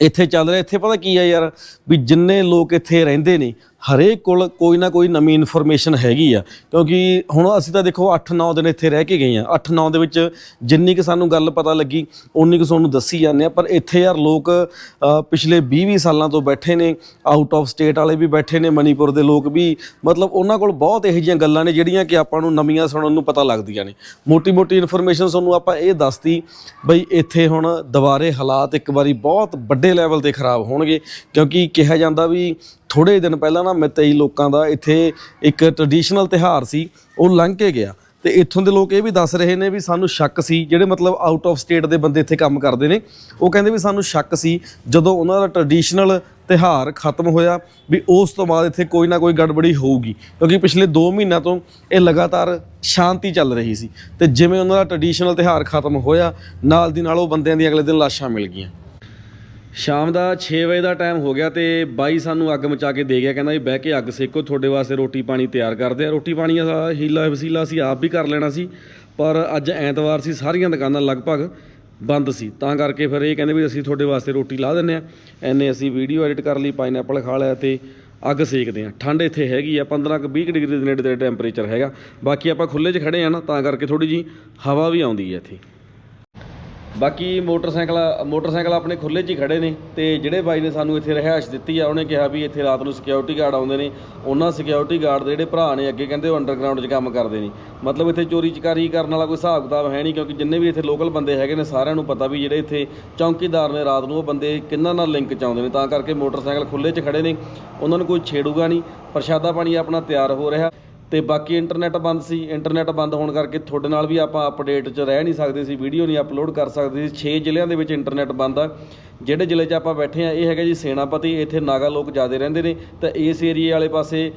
ਇੱਥੇ ਚੱਲ ਰਿਹਾ ਇੱਥੇ ਪਤਾ ਕੀ ਆ ਯਾਰ, ਵੀ ਜਿੰਨੇ ਲੋਕ ਇੱਥੇ ਰਹਿੰਦੇ ਨੇ ਹਰੇਕ ਕੋਲ ਕੋਈ ਨਾ ਕੋਈ ਨਵੀਂ ਇਨਫੋਰਮੇਸ਼ਨ ਹੈਗੀ ਆ। ਕਿਉਂਕਿ ਹੁਣ ਅਸੀਂ ਤਾਂ ਦੇਖੋ 8-9 ਦਿਨ ਇੱਥੇ ਰਹਿ ਕੇ ਗਏ ਆ। 8-9 ਦੇ ਵਿੱਚ ਜਿੰਨੀ ਕਿ ਸਾਨੂੰ ਗੱਲ ਪਤਾ ਲੱਗੀ ਉਨੀ ਕੁ ਤੁਹਾਨੂੰ ਦੱਸੀ ਜਾਂਦੇ ਆ। ਪਰ ਇੱਥੇ ਯਾਰ ਲੋਕ ਪਿਛਲੇ 20-20 ਸਾਲਾਂ ਤੋਂ ਬੈਠੇ ਨੇ ਆਊਟ ਆਫ ਸਟੇਟ ਵਾਲੇ ਵੀ ਬੈਠੇ ਨੇ, ਮਨੀਪੁਰ ਦੇ ਲੋਕ ਵੀ। ਮਤਲਬ ਉਹਨਾਂ ਕੋਲ ਬਹੁਤ ਇਹੋ ਜਿਹੀਆਂ ਗੱਲਾਂ ਨੇ ਜਿਹੜੀਆਂ ਕਿ ਆਪਾਂ ਨੂੰ ਨਵੀਆਂ ਸੁਣਨ ਨੂੰ ਪਤਾ ਲੱਗਦੀਆਂ ਨੇ। ਮੋਟੀ-ਮੋਟੀ ਇਨਫੋਰਮੇਸ਼ਨ ਤੁਹਾਨੂੰ ਆਪਾਂ ਇਹ ਦੱਸਤੀ ਬਈ ਇੱਥੇ ਹੁਣ ਦੁਬਾਰੇ ਹਾਲਾਤ ਇੱਕ ਵਾਰੀ ਬਹੁਤ ਵੱਡੇ ਲੈਵਲ ਤੇ ਖਰਾਬ ਹੋਣਗੇ। ਕਿਉਂਕਿ ਕਿਹਾ ਜਾਂਦਾ ਵੀ ਥੋੜੇ ਦਿਨ ਪਹਿਲਾਂ ਨਾ ਮਤਈ ਲੋਕਾਂ ਦਾ ਇੱਥੇ ਇੱਕ ਟ੍ਰੈਡੀਸ਼ਨਲ ਤਿਹਾਰ ਸੀ, ਉਹ ਲੰਘ ਕੇ ਗਿਆ। ਤੇ ਇੱਥੋਂ ਦੇ ਲੋਕ ਇਹ ਵੀ ਦੱਸ ਰਹੇ ਨੇ ਵੀ ਸਾਨੂੰ ਸ਼ੱਕ ਸੀ, ਜਿਹੜੇ ਮਤਲਬ ਆਊਟ ਆਫ ਸਟੇਟ ਦੇ ਬੰਦੇ ਇੱਥੇ ਕੰਮ ਕਰਦੇ ਨੇ, ਉਹ ਕਹਿੰਦੇ ਵੀ ਸਾਨੂੰ ਸ਼ੱਕ ਸੀ ਜਦੋਂ ਉਹਨਾਂ ਦਾ ਟ੍ਰੈਡੀਸ਼ਨਲ ਤਿਹਾਰ ਖਤਮ ਹੋਇਆ ਵੀ ਉਸ ਤੋਂ ਬਾਅਦ ਇੱਥੇ ਕੋਈ ਨਾ ਕੋਈ ਗੜਬੜੀ ਹੋਊਗੀ। ਕਿਉਂਕਿ ਪਿਛਲੇ 2 ਮਹੀਨਿਆਂ ਤੋਂ ਇਹ ਲਗਾਤਾਰ ਸ਼ਾਂਤੀ ਚੱਲ ਰਹੀ ਸੀ। ਤੇ ਜਿਵੇਂ ਉਹਨਾਂ ਦਾ ਟ੍ਰੈਡੀਸ਼ਨਲ ਤਿਹਾਰ ਖਤਮ ਹੋਇਆ, ਨਾਲ ਦੀ ਨਾਲ ਉਹ ਬੰਦਿਆਂ ਦੀ ਅਗਲੇ ਦਿਨ ਲਾਸ਼ਾਂ ਮਿਲ ਗਈਆਂ। ਸ਼ਾਮ ਦਾ 6 ਵਜੇ ਦਾ ਟਾਈਮ ਹੋ ਗਿਆ ਤੇ ਬਾਈ ਸਾਨੂੰ ਅੱਗ ਮਚਾ ਕੇ ਦੇ ਗਿਆ। ਕਹਿੰਦਾ ਵੀ ਬਹਿ ਕੇ ਅੱਗ ਸੇਕੋ, ਤੁਹਾਡੇ ਵਾਸਤੇ ਰੋਟੀ ਪਾਣੀ ਤਿਆਰ ਕਰਦੇ ਆ। ਰੋਟੀ ਪਾਣੀ ਦਾ ਹੀਲਾ ਵਸੀਲਾ ਅਸੀਂ ਆਪ ਵੀ ਕਰ ਲੈਣਾ ਸੀ, ਪਰ ਅੱਜ ਐਤਵਾਰ ਸੀ, ਸਾਰੀਆਂ ਦੁਕਾਨਾਂ ਲਗਭਗ ਬੰਦ ਸੀ। ਤਾਂ ਕਰਕੇ ਫਿਰ ਇਹ ਕਹਿੰਦੇ ਵੀ ਅਸੀਂ ਤੁਹਾਡੇ ਵਾਸਤੇ ਰੋਟੀ ਲਾ ਦਿੰਨੇ ਆ। ਐਨੇ ਅਸੀਂ ਵੀਡੀਓ ਐਡਿਟ ਕਰ ਲਈ ਪਾਈਨਐਪਲ ਖਾ ਲਿਆ ਤੇ ਅੱਗ ਸੇਕਦੇ ਆ। ਠੰਡ ਇੱਥੇ ਹੈਗੀ ਆ 15 ਕੁ 20 ਡਿਗਰੀ ਦੇ ਨੇੜੇ ਤੇ ਟੈਂਪਰੇਚਰ ਹੈਗਾ। ਬਾਕੀ ਆਪਾਂ ਖੁੱਲੇ 'ਚ ਖੜੇ ਆ ਨਾ, ਤਾਂ ਕਰਕੇ ਥੋੜੀ ਜੀ ਹਵਾ ਵੀ ਆਉਂਦੀ ਹੈ ਇੱਥੇ। ਬਾਕੀ ਮੋਟਰਸਾਈਕਲ ਮੋਟਰਸਾਈਕਲ ਆਪਣੇ ਖੁੱਲੇ 'ਚ ਹੀ ਖੜੇ ਨੇ ਤੇ ਜਿਹੜੇ ਬਾਈ ਨੇ ਸਾਨੂੰ ਇੱਥੇ ਰਿਹਾਇਸ਼ ਦਿੱਤੀ ਆ, ਉਹਨੇ ਕਿਹਾ ਵੀ ਇੱਥੇ ਰਾਤ ਨੂੰ ਸਿਕਿਉਰਿਟੀ ਗਾਰਡ ਆਉਂਦੇ ਨੇ। ਉਹਨਾਂ ਸਿਕਿਉਰਿਟੀ ਗਾਰਡ ਦੇ ਜਿਹੜੇ ਭਰਾ ਨੇ, ਅੱਗੇ ਕਹਿੰਦੇ ਉਹ ਅੰਡਰਗਰਾਉਂਡ 'ਚ ਕੰਮ ਕਰਦੇ ਨੇ। ਮਤਲਬ ਇੱਥੇ ਚੋਰੀ ਚਕਾਰੀ ਕਰਨ ਵਾਲਾ ਕੋਈ ਹਿਸਾਬ ਕਿਤਾਬ ਹੈ ਨਹੀਂ, ਕਿਉਂਕਿ ਜਿੰਨੇ ਵੀ ਇੱਥੇ ਲੋਕਲ ਬੰਦੇ ਹੈਗੇ ਨੇ, ਸਾਰਿਆਂ ਨੂੰ ਪਤਾ ਵੀ ਜਿਹੜੇ ਇੱਥੇ ਚੌਂਕੀਦਾਰ ਨੇ ਰਾਤ ਨੂੰ, ਉਹ ਬੰਦੇ ਕਿੰਨਾਂ ਨਾਲ ਲਿੰਕ 'ਚ ਆਉਂਦੇ ਨੇ। ਤਾਂ ਕਰਕੇ ਮੋਟਰਸਾਈਕਲ ਖੁੱਲੇ 'ਚ ਖੜੇ ਨੇ। ਉਹਨਾਂ ਨੂੰ ਕੋਈ ਛੇੜੂਗਾ ਨਹੀਂ। ਪ੍ਰਸ਼ਾਦਾ ਪਾਣੀ ਆਪਣਾ ਤਿਆਰ ਹੋ ਰਿਹਾ। ਤੇ ਬਾਕੀ ਇੰਟਰਨੈਟ ਬੰਦ ਸੀ। ਇੰਟਰਨੈਟ ਬੰਦ ਹੋਣ ਕਰਕੇ ਤੁਹਾਡੇ ਨਾਲ ਵੀ ਆਪਾਂ ਅਪਡੇਟ 'ਚ ਰਹਿ ਨਹੀਂ ਸਕਦੇ ਸੀ ਵੀਡੀਓ ਨਹੀਂ ਅਪਲੋਡ ਕਰ ਸਕਦੇ ਸੀ। 6 ਜ਼ਿਲ੍ਹਿਆਂ ਦੇ ਵਿੱਚ ਇੰਟਰਨੈਟ ਬੰਦ ਆ। ਜਿਹੜੇ ਜ਼ਿਲ੍ਹੇ 'ਚ ਆਪਾਂ ਬੈਠੇ ਆ ਇਹ ਹੈਗਾ ਜੀ ਸੇਨਾਪਤੀ ਇੱਥੇ ਨਾਗਾ ਲੋਕ ਜ਼ਿਆਦਾ ਰਹਿੰਦੇ ਨੇ। ਤਾਂ ਇਸ ਏਰੀਏ ਵਾਲੇ ਪਾਸੇ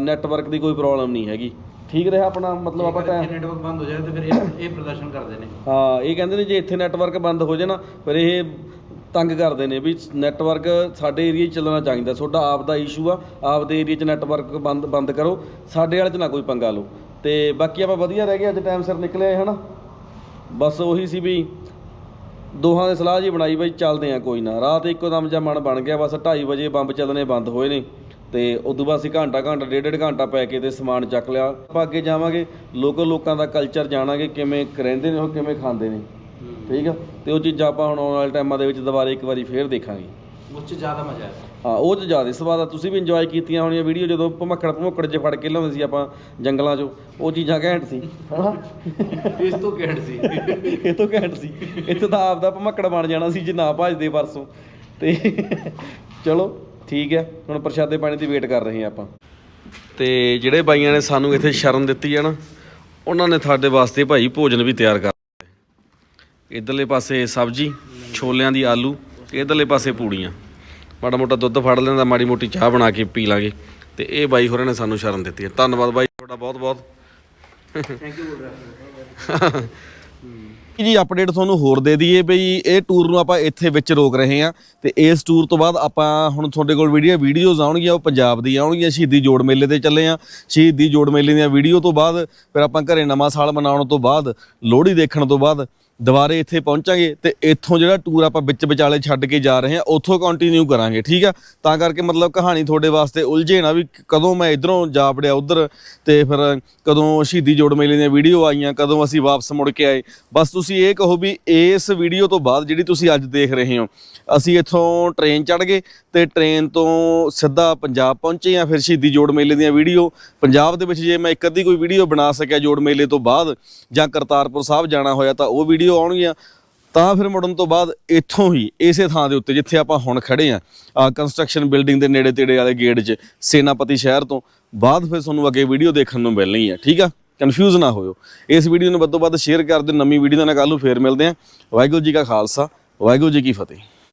ਨੈਟਵਰਕ ਦੀ ਕੋਈ ਪ੍ਰੋਬਲਮ ਨਹੀਂ ਹੈਗੀ। ਠੀਕ ਰਿਹਾ ਆਪਣਾ ਮਤਲਬ ਆਪਾਂ ਟਾਈਮ ਨੈਟਵਰਕ ਬੰਦ ਹੋ ਜਾਏ ਤੇ ਫਿਰ ਇਹ ਇਹ ਪ੍ਰਦਰਸ਼ਨ ਕਰਦੇ ਨੇ। ਹਾਂ ਇਹ ਕਹਿੰਦੇ ਨੇ ਜੇ ਇੱਥੇ ਨੈਟਵਰਕ ਬੰਦ ਹੋ ਨਾ ਫਿਰ ਇਹ ਤੰਗ ਕਰਦੇ ਨੇ ਵੀ ਨੈਟਵਰਕ ਸਾਡੇ ਏਰੀਆ 'ਚ ਚੱਲਣਾ ਚਾਹੀਦਾ। ਤੁਹਾਡਾ ਆਪ ਦਾ ਇਸ਼ੂ ਆ, ਆਪਦੇ ਏਰੀਆ 'ਚ ਨੈਟਵਰਕ ਬੰਦ ਬੰਦ ਕਰੋ। ਸਾਡੇ ਵਾਲੇ 'ਚ ਨਾ ਕੋਈ ਪੰਗਾ ਲਓ। ਤੇ ਬਾਕੀ ਆਪਾਂ ਵਧੀਆ ਰਹਿ ਗਏ, ਅੱਜ ਟਾਈਮ ਸਿਰ ਨਿਕਲੇ ਹਨਾ। ਬਸ ਉਹੀ ਸੀ ਵੀ ਦੋਹਾਂ ਦੇ ਸਲਾਹ ਜੀ ਬਣਾਈ ਬਈ ਚੱਲਦੇ ਆ ਕੋਈ ਨਾ। ਰਾਤ ਇੱਕੋ ਦਮ ਜਾਂ ਮਨ ਬਣ ਗਿਆ, ਬਸ 2:30 ਵਜੇ ਬੰਬ ਚੱਲਣੇ ਬੰਦ ਹੋਏ ਨੇ। ਤੇ ਉਦੋਂ ਬਾਅਦ ਅਸੀਂ ਘੰਟਾ ਘੰਟਾ, ਡੇਢ ਡੇਢ ਘੰਟਾ ਪੈ ਕੇ ਤੇ ਸਮਾਨ ਚੱਕ ਲਿਆ। ਆਪਾਂ ਅੱਗੇ ਜਾਵਾਂਗੇ ਲੋਕਲ ਲੋਕਾਂ ਦਾ ਕਲਚਰ ਜਾਣਾਂਗੇ, ਕਿਵੇਂ ਰਹਿੰਦੇ ਨੇ ਉਹ, ਕਿਵੇਂ ਖਾਂਦੇ ਨੇ। ਠੀਕ ਆ? ਤੇ ਉਹ ਚੀਜ਼ਾਂ ਆਪਾਂ ਹੁਣ ਆਉਣ ਵਾਲੇ ਟਾਈਮਾਂ ਦੇ ਵਿੱਚ ਦੁਬਾਰਾ ਇੱਕ ਵਾਰੀ ਫੇਰ ਦੇਖਾਂਗੇ। ਉਸ ਚ ਜ਼ਿਆਦਾ ਮਜ਼ਾ ਹੈ ਹਾਂ ਉਹ ਚ ਜ਼ਿਆਦਾ। ਸਵਾਦ ਆ ਤੁਸੀਂ ਵੀ ਇੰਜੋਏ ਕੀਤੀਆਂ ਹੋਣੀਆਂ ਵੀਡੀਓ ਜਦੋਂ ਭਮੱਕੜ ਭਮੱਕੜ ਜੇ ਫੜ ਕੇ ਲਿਆਉਂਦੇ ਸੀ ਆਪਾਂ ਜੰਗਲਾਂ 'ਚੋਂ। ਉਹ ਚੀਜ਼ਾਂ ਘੈਂਟ ਸੀ। ਹਨਾ? ਇਸ ਤੋਂ ਕਹਿਣ ਸੀ। ਇਹ ਤੋਂ ਘੈਂਟ ਸੀ। ਇੱਥੇ ਤਾਂ ਆਪ ਦਾ ਭਮੱਕੜ ਬਣ ਜਾਣਾ ਸੀ ਜੇ ਨਾ ਭਜਦੇ ਪਰਸੋਂ। ਤੇ ਚਲੋ ਠੀਕ ਹੈ ਹੁਣ ਪ੍ਰਸ਼ਾਦੇ ਪਾਣੀ ਦੀ ਵੇਟ ਕਰ ਰਹੇ ਹਾਂ ਆਪਾਂ। ਤੇ ਜਿਹੜੇ ਬਾਈਆਂ ਨੇ ਸਾਨੂੰ ਇੱਥੇ ਸ਼ਰਨ ਦਿੱਤੀ ਆ ਨਾ ਉਹਨਾਂ ਨੇ ਸਾਡੇ ਵਾਸਤੇ ਭਾਈ ਭੋਜਨ ਵੀ ਤਿਆਰ ਕਰ ਇਧਰਲੇ ਪਾਸੇ ਸਬਜ਼ੀ ਛੋਲਿਆਂ ਦੀ ਆਲੂ ਤੇ ਇਧਰਲੇ ਪਾਸੇ ਪੂੜੀਆਂ। ਮਾੜਾ ਮੋਟਾ ਦੁੱਧ ਫੜ ਲੈਂਦਾ ਮਾੜੀ ਮੋਟੀ ਚਾਹ ਬਣਾ ਕੇ ਪੀ ਲਾਂਗੇ। ਤੇ ਇਹ ਬਾਈ ਹੋਰਾਂ ਨੇ ਸਾਨੂੰ ਸ਼ਰਨ ਦਿੱਤੀ ਹੈ। ਧੰਨਵਾਦ ਬਾਈ ਤੁਹਾਡਾ ਬਹੁਤ ਬਹੁਤ। ਥੈਂਕ ਯੂ ਜੀ ਅਪਡੇਟ ਤੁਹਾਨੂੰ ਹੋਰ ਦੇ ਦਈਏ ਬਈ ਇਹ ਟੂਰ ਨੂੰ ਆਪਾਂ ਇੱਥੇ ਵਿੱਚ ਰੋਕ ਰਹੇ ਹਾਂ ਤੇ ਇਸ ਟੂਰ ਤੋਂ ਬਾਅਦ ਆਪਾਂ ਹੁਣ ਤੁਹਾਡੇ ਕੋਲ ਵੀਡੀਓ ਵੀਡੀਓਜ਼ ਆਉਣਗੀਆਂ ਉਹ ਪੰਜਾਬ ਦੀ ਆਉਣਗੀਆਂ। ਸ਼ਹੀਦੀ ਜੋੜ ਮੇਲੇ ਤੇ ਚੱਲੇ ਆ ਸ਼ਹੀਦੀ ਜੋੜ ਮੇਲੇ ਦੀਆਂ ਵੀਡੀਓ ਤੋਂ ਬਾਅਦ ਫਿਰ ਆਪਾਂ ਘਰੇ ਨਵਾਂ ਸਾਲ ਮਨਾਉਣ ਤੋਂ ਬਾਅਦ ਲੋਹੜੀ ਦੇਖਣ ਤੋਂ ਬਾਅਦ ਦੁਬਾਰੇ ਇੱਥੇ ਪਹੁੰਚਾਂਗੇ ਤੇ ਇੱਥੋਂ ਜਿਹੜਾ ਟੂਰ ਆਪਾਂ ਵਿੱਚ ਵਿਚਾਲੇ ਛੱਡ ਕੇ ਜਾ ਰਹੇ ਹਾਂ, ਉੱਥੋਂ ਕੰਟੀਨਿਊ ਕਰਾਂਗੇ, ਠੀਕ ਆ? ਤਾਂ ਕਰਕੇ ਮਤਲਬ ਕਹਾਣੀ ਤੁਹਾਡੇ ਵਾਸਤੇ ਉਲਝੇ ਨਾ ਵੀ ਕਦੋਂ ਮੈਂ ਇਧਰੋਂ ਜਾ ਵੜਿਆ ਉਧਰ ਤੇ ਫਿਰ ਕਦੋਂ ਸ਼ਹੀਦੀ ਜੋੜ ਮੇਲੇ ਦੀਆਂ ਵੀਡੀਓ ਆਈਆਂ, ਕਦੋਂ ਅਸੀਂ ਵਾਪਸ ਮੁੜ ਕੇ ਆਏ। ਬਸ ਤੁਸੀਂ ਇਹ ਕਹੋ ਵੀ ਇਸ ਵੀਡੀਓ ਤੋਂ ਬਾਅਦ ਜਿਹੜੀ ਤੁਸੀਂ ਅੱਜ ਦੇਖ ਰਹੇ ਹੋ, ਅਸੀਂ ਇੱਥੋਂ ਟ੍ਰੇਨ ਚੜ੍ਹ ਗਏ ਤੇ ਟ੍ਰੇਨ ਤੋਂ ਸਿੱਧਾ ਪੰਜਾਬ ਪਹੁੰਚੇ ਜਾਂ ਫਿਰ ਸ਼ਹੀਦੀ ਜੋੜ ਮੇਲੇ ਦੀਆਂ ਵੀਡੀਓ ਪੰਜਾਬ ਦੇ ਵਿੱਚ ਜੇ ਮੈਂ ਇੱਕ ਅੱਧੀ ਕੋਈ ਵੀਡੀਓ ਬਣਾ ਸਕਿਆ ਜੋੜ ਮੇਲੇ ਤੋਂ ਬਾਅਦ ਜਾਂ ਕਰਤਾਰਪੁਰ ਸਾਹਿਬ ਜਾਣਾ ਹੋਇਆ ਤਾਂ ਉਹ ਵੀਡੀਓ ਆਉਣਗੀਆਂ, ਤਾਂ ਫਿਰ ਮੁੜਨ ਤੋਂ ਬਾਅਦ ਇੱਥੋਂ ਹੀ, ਇਸੇ ਥਾਂ ਦੇ ਉੱਤੇ ਜਿੱਥੇ ਆਪਾਂ ਹੁਣ ਖੜੇ ਆ ਕੰਸਟਰਕਸ਼ਨ ਬਿਲਡਿੰਗ ਦੇ ਨੇੜੇ ਤੇੜੇ ਵਾਲੇ ਗੇਟ 'ਚ, ਸੇਨਾਪਤੀ ਸ਼ਹਿਰ ਤੋਂ, ਬਾਅਦ ਫਿਰ ਤੁਹਾਨੂੰ ਅੱਗੇ ਵੀਡੀਓ ਦੇਖਣ ਨੂੰ ਮਿਲਣੀ ਹੈ ਠੀਕ ਆ? ਕਨਫਿਊਜ਼ ਨਾ ਹੋਇਓ। ਇਸ ਵੀਡੀਓ ਨੂੰ ਵੱਧ ਤੋਂ ਵੱਧ ਸ਼ੇਅਰ ਕਰ ਦਿਓ, ਨਵੀਂ ਵੀਡੀਓ ਨਾਲ ਕੱਲ ਨੂੰ ਫੇਰ ਮਿਲਦੇ ਹਾਂ ਵਾਹਿਗੁਰੂ ਜੀ ਕਾ ਖਾਲਸਾ, ਵਾਹਿਗੁਰੂ ਜੀ ਕੀ ਫਤਿਹ।